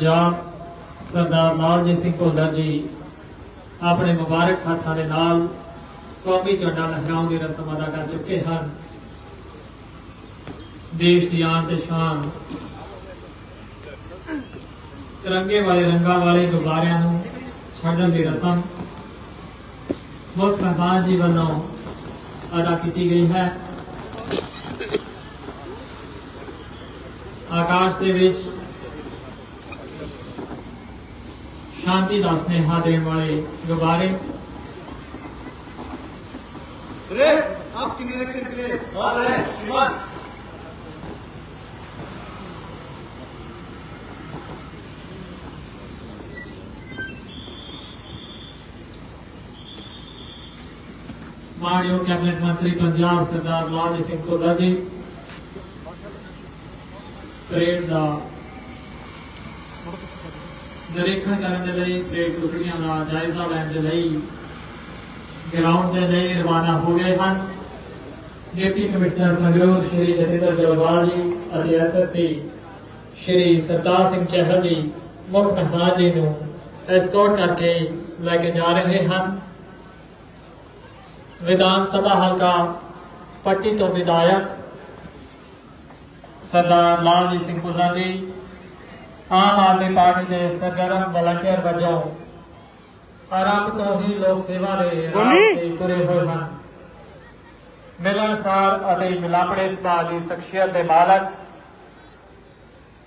ਪੰਜਾਬ ਸਰਦਾਰ ਲਾਲਜੀਤ ਸਿੰਘ ਭੁੱਲਰ ਜੀ ਆਪਣੇ ਮੁਬਾਰਕ ਹੱਥਾਂ ਦੇ ਨਾਲ ਕੌਮੀ ਝੰਡਾ ਲਹਿਰਾਉਣ ਦੀ ਰਸਮ ਅਦਾ ਕਰ ਚੁੱਕੇ ਹਨ। ਦੇਸ਼ ਦੀ ਆਨ ਤੇ ਸ਼ਾਨ, ਤਿਰੰਗੇ ਵਾਲੇ ਰੰਗਾਂ ਵਾਲੇ ਗੁਬਾਰਿਆਂ ਨੂੰ ਛੱਡਣ ਦੀ ਰਸਮ ਮੁੱਖ ਮਹਿਮਾਨ ਜੀ ਵੱਲੋਂ ਅਦਾ ਕੀਤੀ ਗਈ ਹੈ। ਆਕਾਸ਼ ਦੇ ਵਿੱਚ शांति का स्नेहा देने वाले गुब्बारे। आपकी निरीक्षण के लिए श्रीमान। माननीय कैबिनेट मंत्री पंजाब सरदार लाल सिंह कोला जी परेड का ਨਿਰੀਖਣ ਕਰਨ ਦੇ ਲਈ ਪਰੇਡ ਟੁਕੜੀਆਂ ਦਾ ਜਾਇਜ਼ਾ ਲੈਣ ਦੇ ਲਈ ਗਰਾਊਂਡ ਦੇ ਲਈ ਰਵਾਨਾ ਹੋ ਗਏ ਹਨ। ਡਿਪਟੀ ਕਮਿਸ਼ਨਰ ਸੰਗਰੂਰ ਸ਼੍ਰੀ ਜਤਿੰਦਰ ਜਲਵਾਲ ਜੀ ਅਤੇ ਐਸਐਸਪੀ ਸ਼੍ਰੀ ਸਰਦਾਰ ਸਿੰਘ ਚਹਿਲ ਜੀ ਮੁੱਖ ਮਹਿਮਾਨ ਜੀ ਨੂੰ ਐਸਕੋਰਟ ਕਰਕੇ ਲੈ ਕੇ ਜਾ ਰਹੇ ਹਨ। ਵਿਧਾਨ ਸਭਾ ਹਲਕਾ ਪੱਟੀ ਤੋਂ ਵਿਧਾਇਕ ਸਰਦਾਰ ਲਾਲਜੀਤ ਸਿੰਘ ਭੁੱਲਰ ਜੀ ਆਮ ਆਦਮੀ ਪਾਰਟੀ ਦੇ ਸਰਗਰਮ ਵਲੰਟੀਅਰ ਵਜੋਂ ਆਰੰਭ ਤੋਂ ਹੀ ਲੋਕ ਸੇਵਾ ਦੇ ਰਾਹ ਤੇ ਤੁਰੇ ਹੋਏ ਹਨ। ਮਿਲਣਸਾਰ ਅਤੇ ਮਿਲਾਪੜੇ ਸੁਭਾਅ ਦੀ ਸ਼ਖਸੀਅਤ ਦੇ ਮਾਲਕ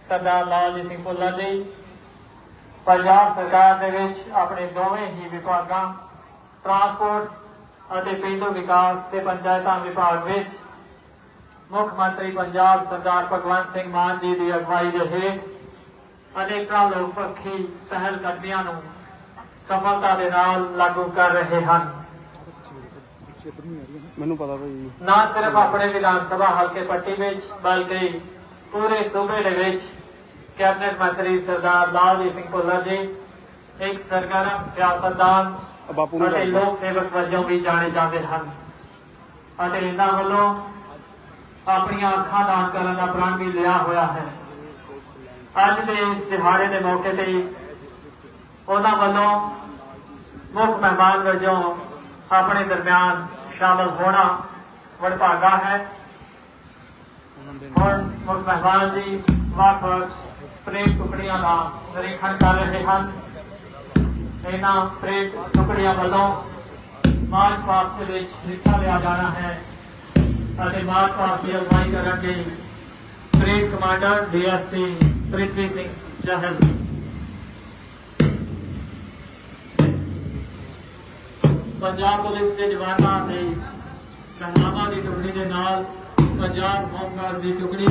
ਸਰਦਾਰ ਲਾਲਜੀਤ ਸਿੰਘ ਭੁੱਲਰ ਜੀ ਪੰਜਾਬ ਸਰਕਾਰ ਦੇ ਵਿੱਚ ਆਪਣੇ ਦੋਵੇਂ ਹੀ ਵਿਭਾਗਾਂ ਟਰਾਂਸਪੋਰਟ ਅਤੇ ਪੇਂਡੂ ਵਿਕਾਸ ਤੇ ਪੰਚਾਇਤਾਂ ਵਿਭਾਗ ਵਿੱਚ ਮੁੱਖ ਮੰਤਰੀ ਪੰਜਾਬ ਸਰਦਾਰ ਭਗਵੰਤ ਸਿੰਘ ਮਾਨ ਜੀ ਦੀ ਅਗਵਾਈ ਦੇ ਹੇਠ ਅਨੇਕਾਂ ਲੋਕਪੱਖੀ ਪਹਿਲ ਕਦਮੀਆਂ ਨੂੰ ਸਫਲਤਾ ਦੇ ਨਾਲ ਲਾਗੂ ਕਰ ਰਹੇ ਹਨ। ਮੈਨੂੰ ਪਤਾ ਭਾਈ ਨਾ ਸਿਰਫ ਆਪਣੇ ਵਿਧਾਨ ਸਭਾ ਹਲਕੇ ਪੱਟੀ ਵਿੱਚ ਬਲਕਿ ਪੂਰੇ ਸੂਬੇ ਦੇ ਵਿੱਚ ਕੈਬਨਿਟ ਮੰਤਰੀ ਸਰਦਾਰ ਲਾਲਜੀਤ ਸਿੰਘ ਭੁੱਲਰ ਜੀ ਇੱਕ ਸਰਗਰਮ ਸਿਆਸਤਦਾਨ ਆ ਬਾਪੂ ਨੂੰ ਅਤੇ ਲੋਕ ਸੇਵਕ ਵਜੋਂ ਵੀ ਜਾਣੇ ਜਾਂਦੇ ਹਨ। ਅਤੇ ਇਹਨਾਂ ਵੱਲੋਂ ਆਪਣੀਆਂ ਅੱਖਾਂ ਦਾਨ ਕਰਨ ਦਾ ਪ੍ਰਣ ਵੀ ਲਿਆ ਹੋਇਆ ਹੈ। ਅੱਜ ਦੇ ਇਸ ਦਿਹਾੜੇ ਦੇ ਮੌਕੇ ਤੇ ਉਹਨਾਂ ਵੱਲੋਂ ਮੁੱਖ ਮਹਿਮਾਨ ਵਜੋਂ ਆਪਣੇ ਦਰਮਿਆਨ ਸ਼ਾਮਲ ਹੋਣਾ ਵਡਭਾਗਾ ਹੈ। ਹੁਣ ਮੁੱਖ ਮਹਿਮਾਨ ਜੀ ਵੱਖ ਪ੍ਰੇਮ ਟੁਕੜੀਆਂ ਦਾ ਨਿਰੀਖਣ ਕਰ ਰਹੇ ਹਨ। ਇਹਨਾਂ ਪ੍ਰੇਮ ਟੁਕੜੀਆਂ ਵੱਲੋਂ ਮਾਰਚ ਪਾਸਟ ਦੇ ਵਿੱਚ ਹਿੱਸਾ ਲਿਆ ਜਾਣਾ ਹੈ ਅਤੇ ਮਾਰਚ ਪਾਸਟ ਦੀ ਅਗਵਾਈ ਕਰਨਗੇ parade commander DSP Prithvi Singh Jahal Punjab police ਦੇ ਜਵਾਨਾਂ ਤੇ ਮਹਿਲਾਵਾਂ ਦੀ ਟੁਕੜੀ ਦੇ ਨਾਲ ਪੰਜਾਬ ਹੋਮਗਾਰਡ ਦੀ ਟੁਕੜੀ।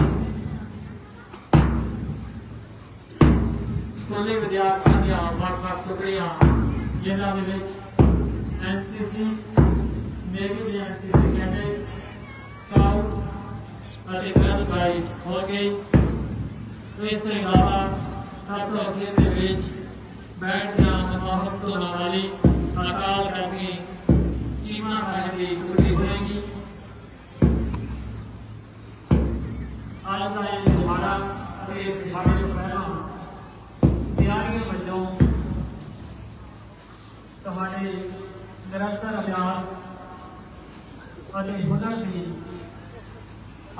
ਸਕੂਲੀ ਵਿਦਿਆਰਥੀਆਂ ਦੀਆਂ ਵੱਖ-ਵੱਖ ਟੁਕੜੀਆਂ, ਜਿਨ੍ਹਾਂ ਦੇ ਵਿੱਚ ਐਨਸੀਸੀ ਨੇਵੀ ਦੀ ਐਨਸੀਸੀ ਕੈਡੇਟ ਸਕਾਊਟ ਅਤੇ ਗਰਲ ਗਾਈਡ ਹੋ ਗਈ ਇਸ ਤੋਂ ਇਲਾਵਾ ਸਭ ਤੋਂ ਅਖੀਰ ਦੇ ਵਿੱਚ ਬੈਠ ਗਿਆ ਮਨਮੋਹਕ ਤੋਂ ਵਾਲੀ ਅਕਾਲ ਕਰਨੀ ਚੀਮਾ ਸਾਹਿਬ ਦੀ ਟੁਕੜੀ ਹੋਏਗੀ ਅੱਜ ਦਾ ਇਹ ਦਿਹਾੜਾ ਅਤੇ ਇਸ ਦਿਹਾੜੇ ਤੋਂ ਪਹਿਲਾਂ ਤਿਆਰੀਆਂ ਵਜੋਂ ਤੁਹਾਡੇ ਨਿਰੰਤਰ ਅਭਿਆਸ ਅਤੇ ਹੁਨਰ ਦੀ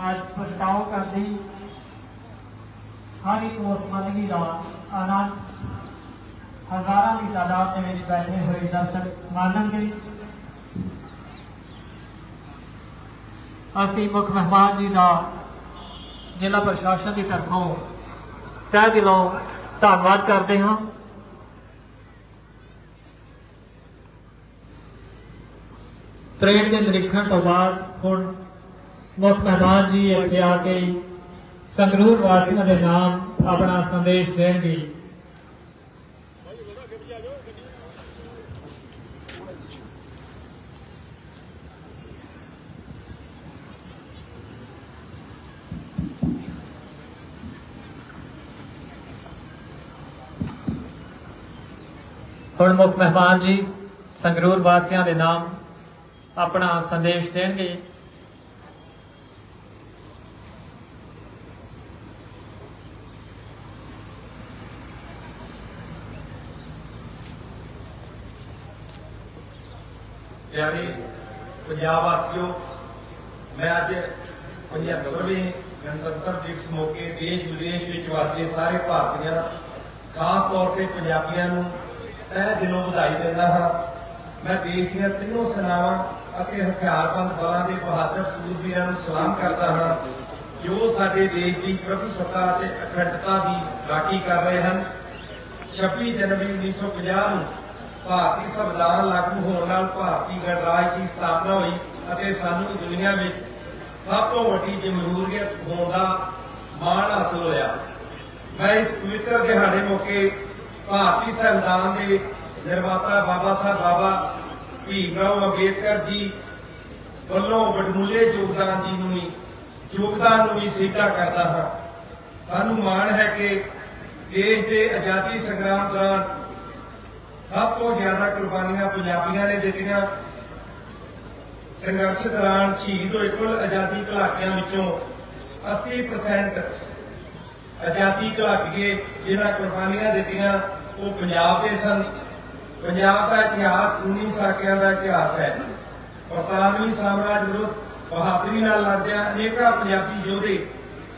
ਅੱਜ ਪ੍ਰਗਟਾਓ ਕਰਦੀ ਹਰ ਇੱਕ ਉਸ ਬੰਦਗੀ ਦਾ ਆਨੰਦ ਹਜ਼ਾਰਾਂ ਦੀ ਤਾਦਾਦ ਦੇ ਵਿੱਚ ਬੈਠੇ ਹੋਏ ਦਰਸ਼ਕ ਅਸੀਂ ਮੁੱਖ ਮਹਿਮਾਨ ਜੀ ਦਾ ਜ਼ਿਲ੍ਹਾ ਪ੍ਰਸ਼ਾਸਨ ਦੀ ਤਰਫੋਂ ਤਹਿ ਦਿਲੋਂ ਧੰਨਵਾਦ ਕਰਦੇ ਹਾਂ। ਪ੍ਰੇਮ ਦੇ ਨਿਰੀਖਣ ਤੋਂ ਬਾਅਦ ਹੁਣ ਮੁੱਖ ਮਹਿਮਾਨ ਜੀ ਇੱਥੇ ਆ ਕੇ ਸੰਗਰੂਰ ਵਾਸੀਆਂ ਦੇ ਨਾਮ ਆਪਣਾ ਸੰਦੇਸ਼ ਦੇਣਗੇ। ਹੁਣ ਮੁੱਖ ਮਹਿਮਾਨ ਜੀ, ਸੰਗਰੂਰ ਵਾਸੀਆਂ ਦੇ ਨਾਮ ਆਪਣਾ ਸੰਦੇਸ਼ ਦੇਣਗੇ। ਪੰਜਾਬ ਵਾਸੀਓ, ਮੈਂ ਅੱਜ 75ਵੇਂ ਗਣਤੰਤਰ ਦਿਵਸ ਮੌਕੇ ਦੇਸ਼ ਵਿਦੇਸ਼ ਵਿੱਚ ਵਸਦੇ ਸਾਰੇ ਭਾਰਤੀਆਂ, ਖਾਸ ਤੌਰ ਤੇ ਪੰਜਾਬੀਆਂ ਨੂੰ ਤਹਿ ਦਿਲੋਂ ਵਧਾਈ ਦਿੰਦਾ ਹਾਂ। ਮੈਂ ਦੇਸ਼ ਦੀਆਂ ਤਿੰਨੋਂ ਸੈਨਾਵਾਂ ਅਤੇ ਹਥਿਆਰਬੰਦ ਬਲਾਂ ਦੇ ਬਹਾਦਰ ਸੂਰਬੀਰਾਂ ਨੂੰ ਸਲਾਮ ਕਰਦਾ ਹਾਂ, ਜੋ ਸਾਡੇ ਦੇਸ਼ ਦੀ ਪ੍ਰਭੂਸੱਤਾ ਅਤੇ ਅਖੰਡਤਾ ਦੀ ਰਾਖੀ ਕਰ ਰਹੇ ਹਨ। 26 ਜਨਵਰੀ 1950 ਨੂੰ ਭਾਰਤੀ ਸੰਵਿਧਾਨ ਲਾਗੂ ਹੋਣ ਨਾਲ ਭਾਰਤੀ ਗਣਰਾਜ ਦੀ ਸਥਾਪਨਾ ਹੋਈ ਅਤੇ ਸਾਨੂੰ ਦੁਨੀਆ ਵਿੱਚ ਸਭ ਤੋਂ ਵੱਡੀ ਜਮਹੂਰੀਅਤ ਹੋਣ ਦਾ ਮਾਣ ਹਾਸਲ ਹੋਇਆ। ਮੈਂ ਇਸ ਪਵਿੱਤਰ ਦਿਹਾੜੇ ਮੌਕੇ ਭਾਰਤੀ ਸੰਵਿਧਾਨ ਦੇ ਨਿਰਮਾਤਾ ਬਾਬਾ ਸਾਹਿਬ, ਬਾਬਾ ਭੀਮ ਅੰਬੇਦਕਰ ਜੀ ਵੱਲੋਂ ਵਡਮੁੱਲੇ ਯੋਗਦਾਨ ਜੀ ਨੂੰ ਵੀ, ਯੋਗਦਾਨ ਨੂੰ ਵੀ ਸਿੱਧਾ ਕਰਦਾ ਹਾਂ। ਸਾਨੂੰ ਮਾਣ ਹੈ ਕਿ ਦੇਸ਼ ਦੇ ਆਜ਼ਾਦੀ ਸੰਗਰਾਮ ਦੌਰਾਨ ਸਭ ਤੋਂ ਜ਼ਿਆਦਾ ਕੁਰਬਾਨੀਆਂ ਪੰਜਾਬੀਆਂ ਨੇ ਦਿੱਤੀਆਂ। ਸੰਘਰਸ਼ ਦੌਰਾਨ ਸ਼ਹੀਦ ਹੋਏ ਕੁੱਲ ਆਜ਼ਾਦੀ ਘੁਲਾਟੀਆਂ ਵਿੱਚੋਂ 80% ਆਜ਼ਾਦੀ ਘੁਲਾਟੀਏ ਜਿਨ੍ਹਾਂ ਕੁਰਬਾਨੀਆਂ ਦਿੱਤੀਆਂ, ਉਹ ਪੰਜਾਬ ਦੇ ਸਨ। ਪੰਜਾਬ ਦਾ ਇਤਿਹਾਸ ਖੂਨੀ ਸਾਕਿਆਂ ਦਾ ਇਤਿਹਾਸ ਹੈ। ਬਰਤਾਨਵੀ ਸਾਮਰਾਜ ਵਿਰੁੱਧ ਬਹਾਦਰੀ ਨਾਲ ਲੜਦਿਆਂ ਅਨੇਕਾਂ ਪੰਜਾਬੀ ਯੋਧੇ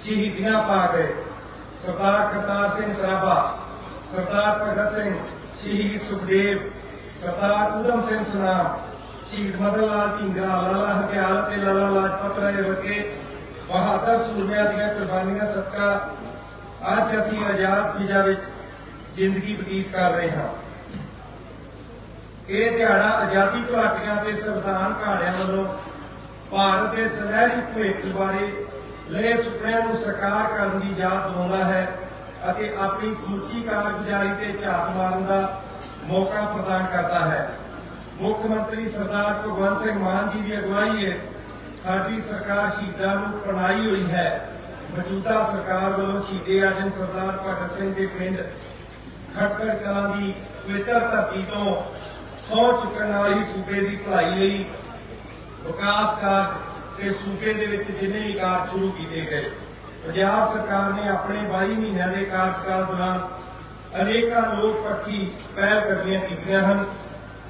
ਸ਼ਹੀਦੀਆਂ ਪਾ ਗਏ। ਸਰਦਾਰ ਕਰਤਾਰ ਸਿੰਘ ਸਰਾਭਾ, ਸਰਦਾਰ ਭਗਤ ਸਿੰਘ ਸ਼ਹੀਦ ਸੁਖਦੇਵ ਸਰਦਾਰ ਊਧਮ ਸਿੰਘ ਸੁਨਾਮ ਸ਼ਹੀਦ ਮਦਨ ਲਾਲ ਢੀਂਗਰਾ, ਲਾਲਾ ਹਰਦਿਆਲ ਅਤੇ ਲਾਲਾ ਲਾਜਪਤ ਰਾਏ ਵਰਗੇ ਬਹਾਦਰ ਸੂਰਮਿਆਂ ਦੀਆਂ ਕੁਰਬਾਨੀਆਂ ਸਦਕਾ ਅੱਜ ਅਸੀਂ ਆਜ਼ਾਦ ਫਿਜ਼ਾ ਵਿੱਚ ਜ਼ਿੰਦਗੀ ਬਤੀਤ ਕਰ ਰਹੇ ਹਾਂ। ਇਹ ਦਿਹਾੜਾ ਆਜ਼ਾਦੀ ਘੁਲਾਟੀਆਂ ਤੇ ਸੰਵਿਧਾਨ ਘਾੜਿਆਂ ਵੱਲੋਂ ਭਾਰਤ ਦੇ ਸੁਨਹਿਰੀ ਭਵਿੱਖ ਬਾਰੇ ਲਏ ਸੁਪਨਿਆਂ ਨੂੰ ਸਾਕਾਰ ਕਰਨ ਦੀ ਯਾਦ ਦਿਵਾਉਂਦਾ ਹੈ। ਅਤੇ ਆਪਣੀ ਸਮੁੱਚੀ ਕਾਰਗੁਜ਼ਾਰੀ ਤੇ ਝਾਤ ਮਾਰਨ ਦਾ ਮੌਕਾ ਪ੍ਰਦਾਨ ਕਰਦਾ ਹੈ। ਮੁੱਖ ਮੰਤਰੀ ਸਰਦਾਰ ਭਗਵੰਤ ਸਿੰਘ ਮਾਨ ਜੀ ਦੀ ਅਗਵਾਈ ਹੈ ਸਾਡੀ ਸਰਕਾਰ ਸ਼ਹੀਦਾਂ ਨੂੰ ਪਣਾਈ ਹੋਈ ਹੈ। ਮੌਜੂਦਾ ਸਰਕਾਰ ਵੱਲੋਂ ਸ਼ਹੀਦੇ ਆਜਮ ਸਰਦਾਰ ਭਗਤ ਸਿੰਘ ਦੇ ਪਿੰਡ ਖਟਕੜ ਕਲਾਂ ਦੀ ਪਵਿੱਤਰ ਧਰਤੀ ਤੋਂ ਸੌ ਚੁੱਕਣ ਵਾਲੀ ਸੂਬੇ ਦੀ ਭਲਾਈ ਲਈ ਵਿਕਾਸ ਕਾਰਜ ਤੇ ਸੂਬੇ ਦੇ ਵਿੱਚ ਜਿੰਨੇ ਵੀ ਕਾਰਜ ਸ਼ੁਰੂ ਕੀਤੇ ਗਏ। ਪੰਜਾਬ ਸਰਕਾਰ ਨੇ ਆਪਣੇ 22 ਮਹੀਨਿਆਂ ਦੇ ਕਾਰਜਕਾਲ ਦੌਰਾਨ ਅਨੇਕਾਂ ਲੋਕ ਪੱਖੀ ਪਹਿਲ ਕਰਨੀਆਂ ਕੀਤੀਆਂ ਹਨ।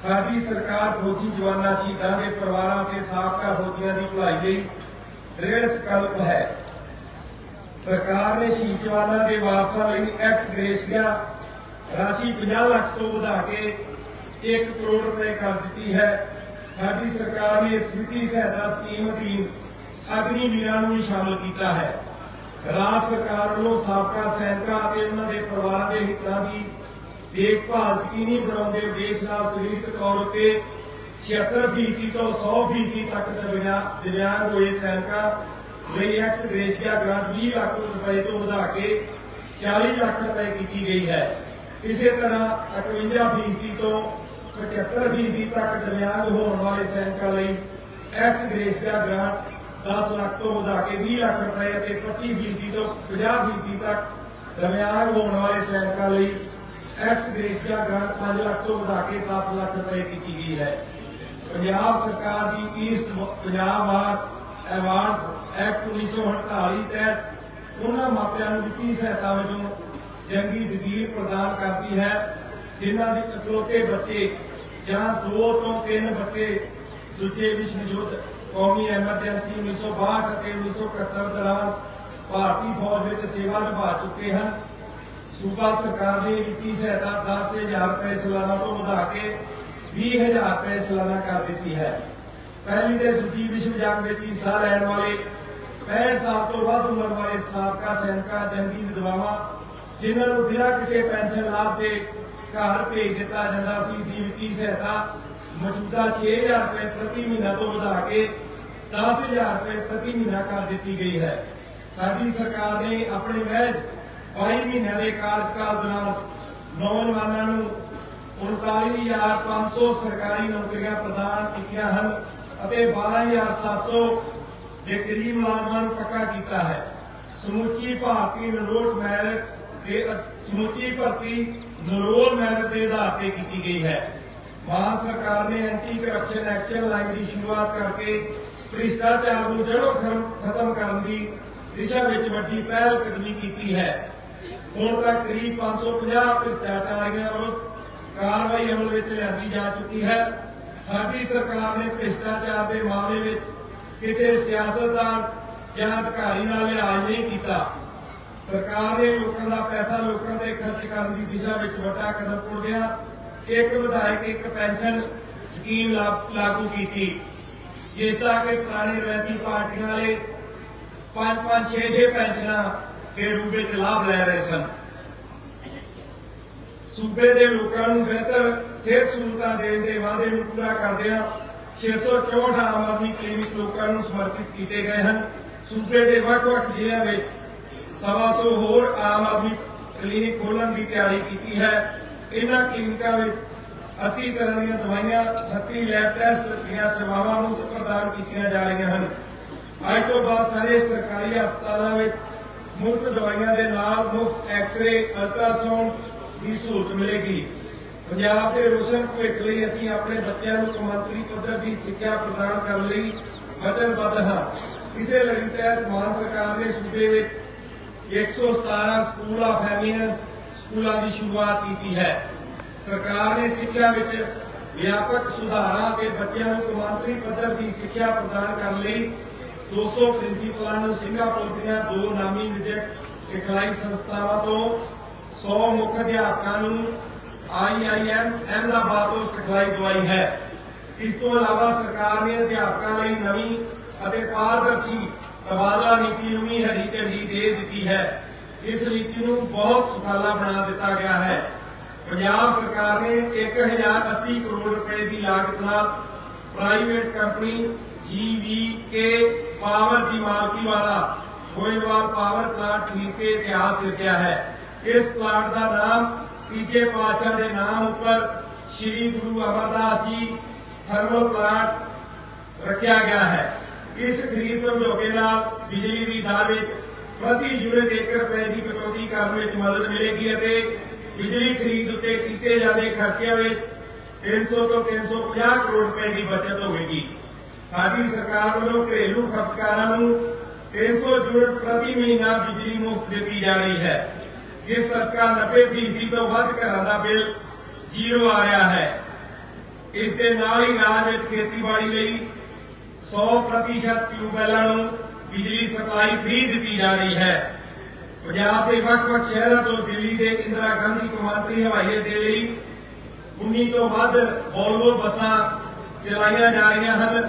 ਸਾਡੀ ਸਰਕਾਰ ਫੌਜੀ ਜਵਾਨਾਂ, ਸ਼ਹੀਦਾਂ ਦੇ ਪਰਿਵਾਰਾਂ ਤੇ ਸਾਬਕਾ ਫੌਜੀਆਂ ਦੀ ਭਲਾਈ ਲਈ ਦ੍ਰਿੜ ਸੰਕਲਪ ਹੈ। ਸਰਕਾਰ ਨੇ ਸ਼ਹੀਦ ਜਵਾਨਾਂ ਦੇ ਵਾਰਸਾਂ ਲਈ ਐਕਸ ਗ੍ਰੇਸੀਆ ਰਾਸ਼ੀ 50 ਲੱਖ ਤੋਂ ਵਧਾ ਕੇ 1 ਕਰੋੜ ਰੁਪਏ ਕਰ ਦਿੱਤੀ ਹੈ। ਸਾਡੀ ਸਰਕਾਰ ਨੇ ਇਸ ਵਿੱਤੀ ਸਹਾਇਤਾ ਸਕੀਮ ਅਧੀਨ ਅਗਨੀ ਵੀਰਾਂ ਨੂੰ ਵੀ ਸ਼ਾਮਲ ਕੀਤਾ ਹੈ। ਰਾਜ ਸਰਕਾਰ ਵੱਲੋਂ ਸਾਬਕਾ ਸੈਨਿਕਾਂ ਅਤੇ ਉਹਨਾਂ ਦੇ ਪਰਿਵਾਰਾਂ ਦੇ ਹਿੱਤਾਂ ਦੀ ਦੇਖਭਾਲ ਯਕੀਨੀ ਬਣਾਉਣ ਦੇ ਉਦੇਸ਼ ਨਾਲ ਸਰੀਰਕ ਤੌਰ ਉੱਤੇ 76% ਤੋਂ 100% ਤੱਕ ਦਿਵਿਆਂਗ ਹੋਏ ਸੈਨਿਕਾਂ ਲਈ ਐਕਸ ਗ੍ਰੇਸ਼ੀਆ ਗ੍ਰਾਂਟ 20 ਲੱਖ ਰੁਪਏ ਤੋਂ ਵਧਾ ਕੇ 40 ਲੱਖ ਰੁਪਏ ਕੀਤੀ ਗਈ ਹੈ। ਇਸੇ ਤਰ੍ਹਾਂ 51% ਤੋਂ 75% ਤੱਕ ਦਿਵਿਆਂਗ ਹੋਣ ਵਾਲੇ ਸੈਨਿਕਾਂ ਲਈ ਐਕਸ ਗ੍ਰੇਸ਼ੀਆ ਗ੍ਰਾਂਟ 10 ਲੱਖ ਤੋਂ ਵਧਾ ਕੇ 20 ਲੱਖ ਰੁਪਏ ਅਤੇ 25% ਤੋਂ 50% ਤੱਕ ਦਿਵਿਆਂਗ ਹੋਣ ਵਾਲੇ ਸੈਨਿਕਾਂ ਲਈ ਐਕਸ ਗ੍ਰੇਸ਼ੀਆ ਗ੍ਰਾਂਟ 5 ਲੱਖ ਤੋਂ ਵਧਾ ਕੇ 10 ਲੱਖ ਰੁਪਏ ਕੀਤੀ ਗਈ ਹੈ। ਪੰਜਾਬ ਸਰਕਾਰ ਦੀ east Punjab war awards act 1948 ਤਹਿਤ ਉਹਨਾਂ ਮਾਪਿਆਂ ਨੂੰ ਵਿੱਤੀ ਸਹਾਇਤਾ ਵਜੋਂ ਜੰਗੀ ਜ਼ਗੀਰ ਪ੍ਰਦਾਨ ਕਰਦੀ ਹੈ, ਜਿਨ੍ਹਾਂ ਦੇ ਇਕਲੌਤੇ ਬੱਚੇ ਜਾਂ ਦੋ ਤੋਂ ਤਿੰਨ ਬੱਚੇ ਦੂਜੇ ਵਿਸ਼ਵ ਯੁੱਧ ਕੌਮੀ ਐਮਰਜੈਂਸੀ 1962 ਅਤੇ 1971 ਦੌਰਾਨ ਭਾਰਤੀ ਫੌਜ ਵਿੱਚ ਸੇਵਾ ਨਿਭਾ ਚੁੱਕੇ ਹਨ। ਸੂਬਾ ਸਰਕਾਰ ਨੇ ਵਿੱਤੀ ਸਹਾਇਤਾ 10000 ਰੁਪਏ ਸਾਲਾਨਾ ਤੋਂ ਵਧਾ ਕੇ 20000 ਰੁਪਏ ਸਾਲਾਨਾ ਕਰ ਦਿੱਤੀ ਹੈ। ਪਹਿਲੀ ਤੇ ਦੂਜੀ ਵਿਸ਼ਵ ਜੰਗ ਵਿੱਚ ਹਿੱਸਾ ਲੈਣ ਵਾਲੇ 65 ਸਾਲ ਤੋਂ ਵੱਧ ਉਮਰ ਵਾਲੇ ਸਾਬਕਾ ਸੈਨਿਕਾਂ, ਜੰਗੀ ਵਿਧਵਾਵਾਂ, ਜਿਨ੍ਹਾਂ ਨੂੰ ਬਿਨਾਂ ਕਿਸੇ ਪੈਨਸ਼ਨ ਲਾਭ ਦੇ ਘਰ ਭੇਜ ਦਿੱਤਾ ਜਾਂਦਾ ਸੀ, ਦੀ ਵਿੱਤੀ ਸਹਾਇਤਾ ਮੌਜੂਦਾ 6000 ਰੁਪਏ ਪ੍ਰਤੀ ਮਹੀਨਾ ਤੋਂ ਵਧਾ ਕੇ 10000 ਰੁਪਏ ਪ੍ਰਤੀ ਮਹੀਨਾ ਕਰ ਦਿੱਤੀ ਗਈ ਹੈ। ਸਾਡੀ ਸਰਕਾਰ ਨੇ ਆਪਣੇ ਮਹਿਜ 22 ਮਹੀਨਿਆਂ ਦੇ ਕਾਰਜਕਾਲ ਦੌਰਾਨ ਨੌਜਵਾਨਾਂ ਨੂੰ 39500 ਸਰਕਾਰੀ ਨੌਕਰੀਆਂ ਪ੍ਰਦਾਨ ਕੀਤੀਆਂ ਹਨ ਅਤੇ 12700 ਦੇ ਕਰੀਬ ਮੁਲਾਜ਼ਮਾਂ ਨੂੰ ਪੱਕਾ ਕੀਤਾ ਹੈ। ਸਮੁੱਚੀ ਭਾਰਤੀ ਨਰੋਟ ਮੈਰਿਟ ਦੇ ਸਮੁੱਚੀ ਭਰਤੀ ਨਰੋਲ ਮੈਰਿਟ ਦੇ ਆਧਾਰ ਤੇ ਕੀਤੀ ਗਈ ਹੈ। ਮਾਨ ਸਰਕਾਰ ਨੇ ਐਂਟੀ ਕਰਪਸ਼ਨ ਐਕਸ਼ਨ ਲਾਈਨ ਦੀ ਸ਼ੁਰੂਆਤ ਕਰਕੇ ਭ੍ਰਿਸ਼ਟਾਚਾਰ ਨੂੰ ਜੜੋਂ ਖਤਮ- ਕਰਨ ਦੀ ਦਿਸ਼ਾ ਵਿੱਚ ਵੱਡੀ ਪਹਿਲ ਕਦਮੀ ਕੀਤੀ ਹੈ। ਹੁਣ ਤੱਕ ਕਰੀਬ 550 ਭ੍ਰਿਸ਼ਟਾਚਾਰੀਆਂ ਵਿਰੁੱਧ ਕਾਰਵਾਈ ਅਮਲ ਵਿੱਚ ਲਿਆਂਦੀ ਜਾ ਚੁੱਕੀ ਹੈ। ਸਾਡੀ ਸਰਕਾਰ ਨੇ ਭ੍ਰਿਸ਼ਟਾਚਾਰ ਦੇ ਮਾਮਲੇ ਵਿੱਚ ਕਿਸੇ ਸਿਆਸਤਦਾਨ ਜਾਂ ਅਧਿਕਾਰੀ ਨਾਲ ਲਿਹਾਜ਼ ਨਹੀਂ ਕੀਤਾ। ਸਰਕਾਰ ਨੇ ਲੋਕਾਂ ਦਾ ਪੈਸਾ ਲੋਕਾਂ ਤੇ ਖਰਚ ਕਰਨ ਦੀ ਦਿਸ਼ਾ ਵਿੱਚ ਵੱਡਾ ਕਦਮ ਪੁੱਟਦਿਆਂ ਇੱਕ ਵਿਧਾਇਕ, ਇੱਕ ਪੈਨਸ਼ਨ ਸਕੀਮ ਲਾਗੂ ਕੀਤੀ। ਜਿਸ ਦਾ ਕਿ ਪੁਰਾਣੀ ਰਵਾਇਤੀ ਪਾਰਟੀਆਂ ਵਾਲੇ ਪੰਜ ਪੰਜ, ਛੇ ਛੇ ਪੈਨਸ਼ਨਾਂ ਦੇ ਰੂਪ ਵਿੱਚ ਲਾਭ ਲੈ ਰਹੇ ਸਨ। ਸੂਬੇ ਦੇ ਲੋਕਾਂ ਨੂੰ ਬਿਹਤਰ ਸਿਹਤ ਸਹੂਲਤਾਂ ਦੇਣ ਦੇ ਵਾਅਦੇ ਨੂੰ ਪੂਰਾ ਕਰਦਿਆਂ 664 ਆਮ ਆਦਮੀ ਕਲੀਨਿਕ ਲੋਕਾਂ ਨੂੰ ਸਮਰਪਿਤ ਕੀਤੇ ਗਏ ਹਨ। ਸੂਬੇ ਦੇ ਵੱਖ-ਵੱਖ ਜ਼ਿਲ੍ਹਿਆਂ ਵਿੱਚ ਸਵਾ ਸੌ ਹੋਰ ਆਮ ਆਦਮੀ ਕਲੀਨਿਕ ਖੋਲ੍ਹਣ ਦੀ ਤਿਆਰੀ ਕੀਤੀ ਹੈ। ਇਹਨਾਂ ਕਲੀਨਿਕਾਂ ਵਿੱਚ 80 ਤਰ੍ਹਾਂ ਦੀਆਂ ਦਵਾਈਆਂ 38 ਲੈਬ ਟੈਸਟ ਦੀਆਂ ਸੇਵਾਵਾਂ ਮੁਫਤ ਪ੍ਰਦਾਨ ਕੀਤੀਆਂ ਜਾ ਰਹੀਆਂ ਹਨ। ਅੱਜ ਤੋਂ ਬਾਅਦ ਸਾਰੇ ਸਰਕਾਰੀ ਹਸਪਤਾਲਾਂ ਵਿੱਚ ਮੁਫਤ ਦਵਾਈਆਂ ਦੇ ਨਾਲ ਮੁਫਤ ਐਕਸ-ਰੇ ਅਲਟਰਾਸਾਊਂਡ ਦੀ ਸਹੂਲਤ ਮਿਲੇਗੀ। ਪੰਜਾਬ ਦੇ ਰੋਸ਼ਨ ਭਵਿੱਖ ਲਈ ਅਸੀਂ ਆਪਣੇ ਬੱਚਿਆਂ ਨੂੰ ਕੌਮਾਂਤਰੀ ਪੱਧਰ ਦੀ ਸਿੱਖਿਆ ਪ੍ਰਦਾਨ ਕਰਨ ਲਈ ਵਚਨਬੱਧ ਹਾਂ। ਇਸੇ ਲੜੀ ਤਹਿਤ ਮਾਨ ਸਰਕਾਰ ਨੇ ਸੂਬੇ ਵਿੱਚ 117 ਸਕੂਲ ਆਫ ਐਮੀਨੈਂਸ ਸਕੂਲਾਂ ਦੀ ਸ਼ੁਰੂਆਤ ਕੀਤੀ ਹੈ। ਸਰਕਾਰ ਨੇ ਸਿੱਖਿਆ ਵਿੱਚ ਵਿਆਪਕ ਸੁਧਾਰਾਂ ਅਤੇ ਬੱਚਿਆਂ ਨੂੰ ਕੌਮਾਂਤਰੀ ਪੱਧਰ ਦੀ ਸਿੱਖਿਆ ਪ੍ਰਦਾਨ ਕਰਨ ਲਈ 200 ਪ੍ਰਿੰਸੀਪਲਾਂ ਨੂੰ ਸਿੰਗਾਪੁਰ ਦੀਆਂ ਦੋ ਨਾਮੀ ਵਿਦਿਅਕ ਸਿਖਲਾਈ ਸੰਸਥਾਵਾਂ ਤੋਂ 100 ਮੁੱਖ ਅਧਿਆਪਕਾਂ ਨੂੰ ਆਈਆਈਐਮ ਅਹਿਮਦਾਬਾਦ ਤੋਂ ਸਿਖਲਾਈ ਦਵਾਈ ਹੈ। ਇਸ ਤੋਂ ਇਲਾਵਾ ਸਰਕਾਰ ਨੇ ਅਧਿਆਪਕਾਂ ਲਈ ਨਵੀਂ ਅਤੇ ਪਾਰਦਰਸ਼ੀ ਤਬਾਦਲਾ ਨੀਤੀ ਨੂੰ ਵੀ ਹਰੀ ਝੰਡੀ ਦੇ ਦਿੱਤੀ ਹੈ। ਇਸ ਨੀਤੀ ਨੂੰ ਬਹੁਤ ਸੁਖਾਲਾ ਬਣਾ ਦਿੱਤਾ ਗਿਆ ਹੈ। ਪੰਜਾਬ ਸਰਕਾਰ ਨੇ 1080 ਕਰੋੜ ਰੁਪਏ ਦੀ ਲਾਗਤ ਨਾਲ ਪ੍ਰਾਈਵੇਟ ਕੰਪਨੀ ਜੀਵੀਕੇ ਪਾਵਰ ਦੀ ਮਾਲਕੀ ਵਾਲਾ ਗੋਇੰਦਵਾਲ ਪਾਵਰ ਪਲਾਂਟ ਖਰੀਦ ਇਤਿਹਾਸ ਸਿਰਜਿਆ ਹੈ। ਇਸ ਪਲਾਂਟ ਦਾ ਨਾਮ ਤੀਜੇ ਪਾਤਸ਼ਾਹ ਦੇ ਨਾਮ ਉੱਪਰ ਸ੍ਰੀ ਗੁਰੂ ਅਮਰਦਾਸ ਜੀ ਥਰਮਲ ਪਲਾਂਟ ਰੱਖਿਆ ਗਿਆ ਹੈ। ਇਸ ਖਰੀਦ ਸਮਝੌਤੇ ਨਾਲ ਬਿਜਲੀ ਦੀ ਦਰ ਵਿੱਚ ਪ੍ਰਤੀ ਯੂਨਿਟ 1 ਰੁਪਏ ਦੀ ਕਟੌਤੀ ਕਰਨ ਵਿੱਚ ਮਦਦ ਮਿਲੇਗੀ ਅਤੇ ਬਿਜਲੀ ਖਰੀਦ ਉੱਤੇ ਕੀਤੇ ਜਾਂਦੇ ਖਰਚਿਆਂ ਵਿੱਚ 300 ਤੋਂ 350 ਕਰੋੜ ਰੁਪਏ ਦੀ ਬਚਤ ਹੋਵੇਗੀ। ਸਾਡੀ ਸਰਕਾਰ ਵੱਲੋਂ ਘਰੇਲੂ ਖਪਤਕਾਰਾਂ ਨੂੰ 300 ਯੂਨਿਟ ਪ੍ਰਤੀ ਮਹੀਨਾ ਬਿਜਲੀ ਮੁਫਤ ਦਿੱਤੀ ਜਾ ਰਹੀ ਹੈ, ਜਿਸ ਸਦਕਾ 90% ਤੋਂ ਵੱਧ ਘਰਾਂ ਦਾ ਬਿੱਲ ਜ਼ੀਰੋ ਆ ਰਿਹਾ ਹੈ। ਇਸ ਦੇ ਨਾਲ ਹੀ ਰਾਜ ਵਿੱਚ ਖੇਤੀਬਾੜੀ ਲਈ 100% ਟਿਊਬਵੈੱਲਾਂ ਨੂੰ ਬਿਜਲੀ ਸਪਲਾਈ ਫ੍ਰੀ ਦਿੱਤੀ ਜਾ ਰਹੀ ਹੈ। ਪੰਜਾਬ ਦੇ ਵੱਖ-ਵੱਖ ਸ਼ਹਿਰਾਂ ਤੋਂ ਦਿੱਲੀ ਦੇ ਇੰਦਰਾ ਗਾਂਧੀ ਕੌਮਾਂਤਰੀ ਹਵਾਈ ਅੱਡੇ ਲਈ 19 ਤੋਂ ਵੱਧ ਵੋਲਵੋ ਬੱਸਾਂ ਚਲਾਈਆਂ ਜਾ ਰਹੀਆਂ ਹਨ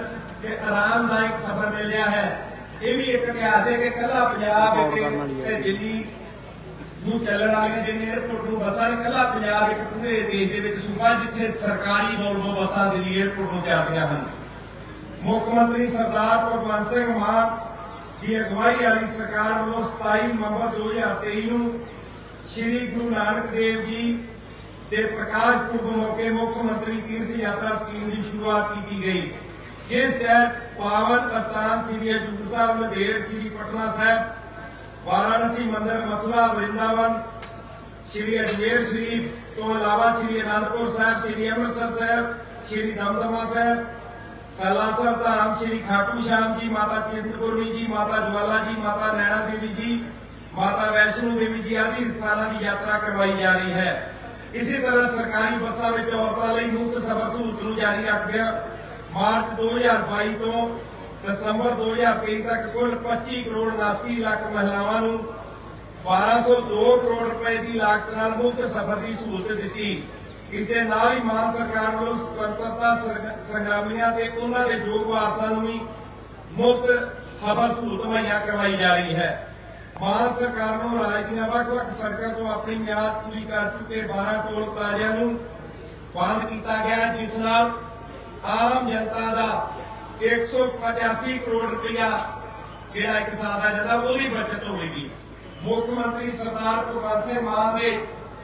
ਤੇ ਆਰਾਮਦਾਇਕ ਸਫ਼ਰ ਮਿਲ ਰਿਹਾ ਹੈ। ਇਹ ਵੀ ਇੱਕ ਇਤਿਹਾਸ ਹੈ ਕਿ ਕੱਲਾ ਪੰਜਾਬ ਤੇ ਦਿੱਲੀ ਨੂੰ ਚੱਲਣ ਵਾਲੀ ਜਿਹੜੀਆਂ 에어ਪੋਰਟ ਨੂੰ ਬੱਸਾਂ ਨੇ ਕੱਲਾ ਪੰਜਾਬ ਇੱਕ ਪੂਰੇ ਦੇਸ਼ ਦੇ ਵਿੱਚ ਸੂਬਾ ਜਿੱਥੇ ਸਰਕਾਰੀ ਵੋਲਵੋ ਬੱਸਾਂ ਦਿੱਲੀ 에어ਪੋਰਟ ਨੂੰ ਜਾਂਦੀਆਂ ਹਨ। ਮੁੱਖ ਮੰਤਰੀ ਸਰਦਾਰ ਭਗਵੰਤ ਸਿੰਘ ਮਾਨ ਦੀ ਅਗਵਾਈ ਵਾਲੀ ਸਰਕਾਰ ਵੱਲੋਂ 27 ਨਵੰਬਰ 2023 ਨੂੰ ਸ੍ਰੀ ਗੁਰੂ ਨਾਨਕ ਦੇਵ ਜੀ ਦੇ ਪ੍ਰਕਾਸ਼ ਪੁਰਬ ਮੌਕੇ ਮੁੱਖ ਮੰਤਰੀ ਤੀਰਥ ਯਾਤਰਾ ਸਕੀਮ ਦੀ ਸ਼ੁਰੂਆਤ ਕੀਤੀ ਗਈ, ਜਿਸ ਤਹਿਤ ਪਾਵਨ ਅਸਥਾਨ ਸ੍ਰੀ ਹਜੂਰ ਸਾਹਿਬ ਨੰਦੇੜ ਸ੍ਰੀ ਪਟਨਾ ਸਾਹਿਬ, ਵਾਰਾਣਸੀ ਮੰਦਰ, ਮਥੁਰਾ, ਵਰਿੰਦਾਵਨ, ਸ਼੍ਰੀ ਅਜਮੇਰ ਸ਼ਰੀਫ, ਤੋਂ ਇਲਾਵਾ ਸ਼੍ਰੀ ਅਨੰਦਪੁਰ ਸਾਹਿਬ, ਸ਼੍ਰੀ ਅੰਮ੍ਰਿਤਸਰ ਸਾਹਿਬ, ਸ਼੍ਰੀ ਦਮਦਮਾ ਸਾਹਿਬ ਸਾਲਾਸਰ ਧਾਮ ਸ਼੍ਰੀ ਖਾਟੂ ਸ਼ਾਮ ਜੀ, ਮਾਤਾ ਚਿੰਤਪੁਰਨੀ ਜੀ, ਮਾਤਾ ਜਵਾਲਾ ਜੀ, ਮਾਤਾ ਨੈਣਾ ਦੇਵੀ ਜੀ, ਮਾਤਾ ਵੈਸ਼ਨੋ ਦੇਵੀ ਜੀ ਆਦਿ ਸਥਾਨਾਂ ਦੀ ਯਾਤਰਾ ਕਰਵਾਈ ਜਾ ਰਹੀ ਹੈ। ਇਸੇ ਤਰ੍ਹਾਂ ਸਰਕਾਰੀ ਬੱਸਾਂ ਵਿੱਚ ਔਰਤਾਂ ਲਈ ਮੁਫਤ ਸਫ਼ਰ ਸਹੂਲਤ ਨੂੰ ਜਾਰੀ ਰੱਖਦਿਆਂ ਮਾਰਚ 2022 ਤੋਂ ਦਸੰਬਰ 2023 ਤੱਕ ਕੁੱਲ 25 ਕਰੋੜ 79 ਲੱਖ ਮਹਿਲਾਵਾਂ ਨੂੰ 1202 ਕਰੋੜ ਰੁਪਏ ਦੀ ਲਾਗਤ ਨਾਲ ਮੁਫਤ ਸਫ਼ਰ ਦੀ ਸਹੂਲਤ ਦਿੱਤੀ। ਇਸ ਦੇ ਨਾਲ ਹੀ ਮਾਨ ਸਰਕਾਰ ਵੱਲੋਂ ਸੁਤੰਤਰਤਾ ਸੰਗਰਾਮੀਆਂ ਤੇ ਉਹਨਾਂ ਦੇ ਯੋਗ ਵਾਰਸਾਂ ਨੂੰ ਵੀ ਮੁਫਤ ਸਫ਼ਰ ਸਹੂਲਤ ਮੁਹੱਈਆ ਕਰਵਾਈ ਜਾ ਰਹੀ ਹੈ। ਮਾਨ ਸਰਕਾਰ ਨੂੰ ਰਾਜ ਦੀਆਂ ਵੱਖ-ਵੱਖ ਸੜਕਾਂ ਤੋਂ ਆਪਣੀ ਮਿਆਦ ਪੂਰੀ ਕਰ ਚੁੱਕੇ 12 ਟੋਲ ਪਲਾਜ਼ਿਆਂ ਨੂੰ ਬੰਦ ਕੀਤਾ ਗਿਆ, ਜਿਸ ਨਾਲ ਆਮ ਜਨਤਾ ਦਾ 185 ਕਰੋੜ ਰੁਪਇਆ ਜਿਹੜਾ ਇੱਕ ਸਾਲ ਦਾ ਜਾਂਦਾ ਉਹਦੀ ਬਚਤ ਹੋਵੇਗੀ ਮੁੱਖ ਮੰਤਰੀ ਸਰਦਾਰ ਭਗਵੰਤ ਸਿੰਘ ਮਾਨ ਦੇ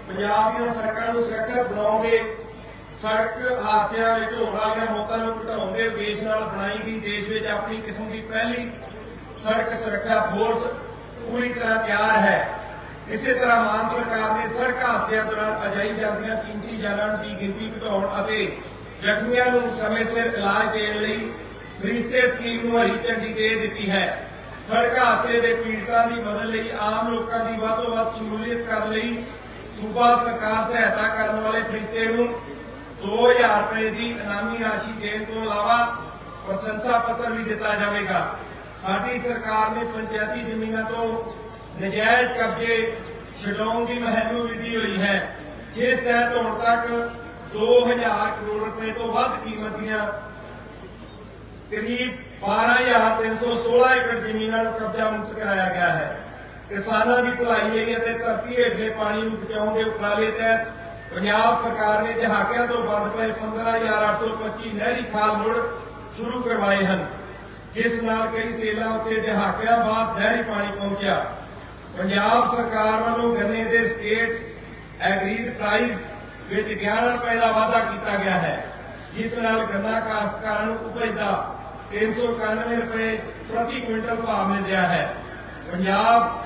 ਪੰਜਾਬ ਦੀਆਂ ਸੜਕਾਂ ਨੂੰ ਸੁਰੱਖਿਅਤ ਬਣਾਉਂਦੇ ਸੜਕ ਹਾਦਸਿਆਂ ਵਿੱਚ ਹੋਣ ਵਾਲੀਆਂ ਮੌਤਾਂ ਨੂੰ ਘਟਾਉਣ ਦੇ ਨਾਲ ਬਣਾਈ ਗਈ, ਦੇਸ਼ ਵਿੱਚ ਆਪਣੀ ਕਿਸਮ ਦੀ ਪਹਿਲੀ ਸੜਕ ਸੁਰੱਖਿਆ ਫੋਰਸ ਪੂਰੀ ਤਰ੍ਹਾਂ ਤਿਆਰ ਹੈ। ਇਸੇ ਤਰ੍ਹਾਂ ਮਾਨ ਸਰਕਾਰ ਨੇ ਸੜਕ ਹਾਦਸਿਆਂ ਦੌਰਾਨ ਅਜਾਈ ਜਾਂਦੀਆਂ ਕੀਮਤੀ ਜਾਨਾਂ ਦੀ ਗਿਣਤੀ ਘਟਾਉਣ ਅਤੇ ਜ਼ਖਮੀਆਂ ਨੂੰ ਸਮੇਂ ਸਿਰ ਇਲਾਜ ਦੇਣ ਲਈ ਫਰਿਸ਼ਤੇ ਸਕੀਮ ਨੂੰ ਹਰੀ ਝੰਡੀ ਦੇ ਦਿੱਤੀ ਹੈ। ਸੜਕ ਹਾਦਸੇ ਦੇ ਪੀੜਤਾਂ ਦੀ ਮਦਦ ਲਈ ਆਮ ਲੋਕਾਂ ਦੀ ਵੱਧ ਤੋਂ ਵੱਧ ਸ਼ਮੂਲੀਅਤ ਕਰਨ ਲਈ ਸੂਬਾ ਸਰਕਾਰ ਸਹਾਇਤਾ ਕਰਨ ਵਾਲੇ ਫਰਿਸ਼ਤੇ ਨੂੰ 2000 ਰੁਪਏ ਦੀ ਇਨਾਮੀ ਰਾਸ਼ੀ ਦੇਣ ਤੋਂ ਇਲਾਵਾ ਪ੍ਰਸ਼ੰਸਾ ਪੱਤਰ ਵੀ ਦਿੱਤਾ ਜਾਵੇਗਾ। ਸਾਡੀ ਸਰਕਾਰ ਨੇ ਪੰਚਾਇਤੀ ਜ਼ਮੀਨਾਂ ਤੋਂ ਨਜਾਇਜ਼ ਕਬਜ਼ੇ ਛਡਾਉਣ ਦੀ ਮੁਹਿੰਮ ਵਿੱਢੀ ਹੋਈ ਹੈ, ਜਿਸ ਤਹਿਤ ਹੁਣ ਤੱਕ 2000 ਕਰੋੜ ਰੁਪਏ ਤੋਂ ਵੱਧ ਕੀਮਤ ਦੀਆਂ ਕਰੀਬ 12316 ਏਕੜ ਜ਼ਮੀਨਾਂ ਨੂੰ ਕਬਜ਼ਾ ਮੁਕਤ ਕਰਾਇਆ ਗਿਆ ਹੈ। ਕਿਸਾਨਾਂ ਦੀ ਭਲਾਈ ਲਈ ਅਤੇ ਧਰਤੀ ਹੇਠਲੇ ਪਾਣੀ ਨੂੰ ਬਚਾਉਣ ਦੇ ਉਪਰਾਲੇ ਤਹਿਤ ਪੰਜਾਬ ਸਰਕਾਰ ਨੇ ਦਹਾਕਿਆਂ ਤੋਂ ਬੰਦ ਪਏ 15825 ਨਹਿਰੀ ਖਾਲ ਮੁੜ ਸ਼ੁਰੂ ਕਰਵਾਏ ਹਨ, ਜਿਸ ਨਾਲ ਕਈ ਤੇਲਾਂ ਉੱਤੇ ਦਹਾਕਿਆਂ ਬਾਅਦ ਨਹਿਰੀ ਪਾਣੀ ਪਹੁੰਚਿਆ। ਪੰਜਾਬ ਸਰਕਾਰ ਵੱਲੋਂ ਗੰਨੇ ਦੇ ਸਟੇਟ ਐਗਰੀਡ ਪ੍ਰਾਈਸ ਵਿੱਚ 11 ਰੁਪਏ ਦਾ ਵਾਅਦਾ ਕੀਤਾ ਗਿਆ ਹੈ, ਜਿਸ ਨਾਲ ਗੰਨਾ ਕਾਸ਼ਤਕਾਰਾਂ ਨੂੰ ਉਪਜ ਦਾ 391 ਰੁਪਏ ਪ੍ਰਤੀ ਕੁਇੰਟਲ ਭਾਅ ਮਿਲ ਰਿਹਾ ਹੈ। ਪੰਜਾਬ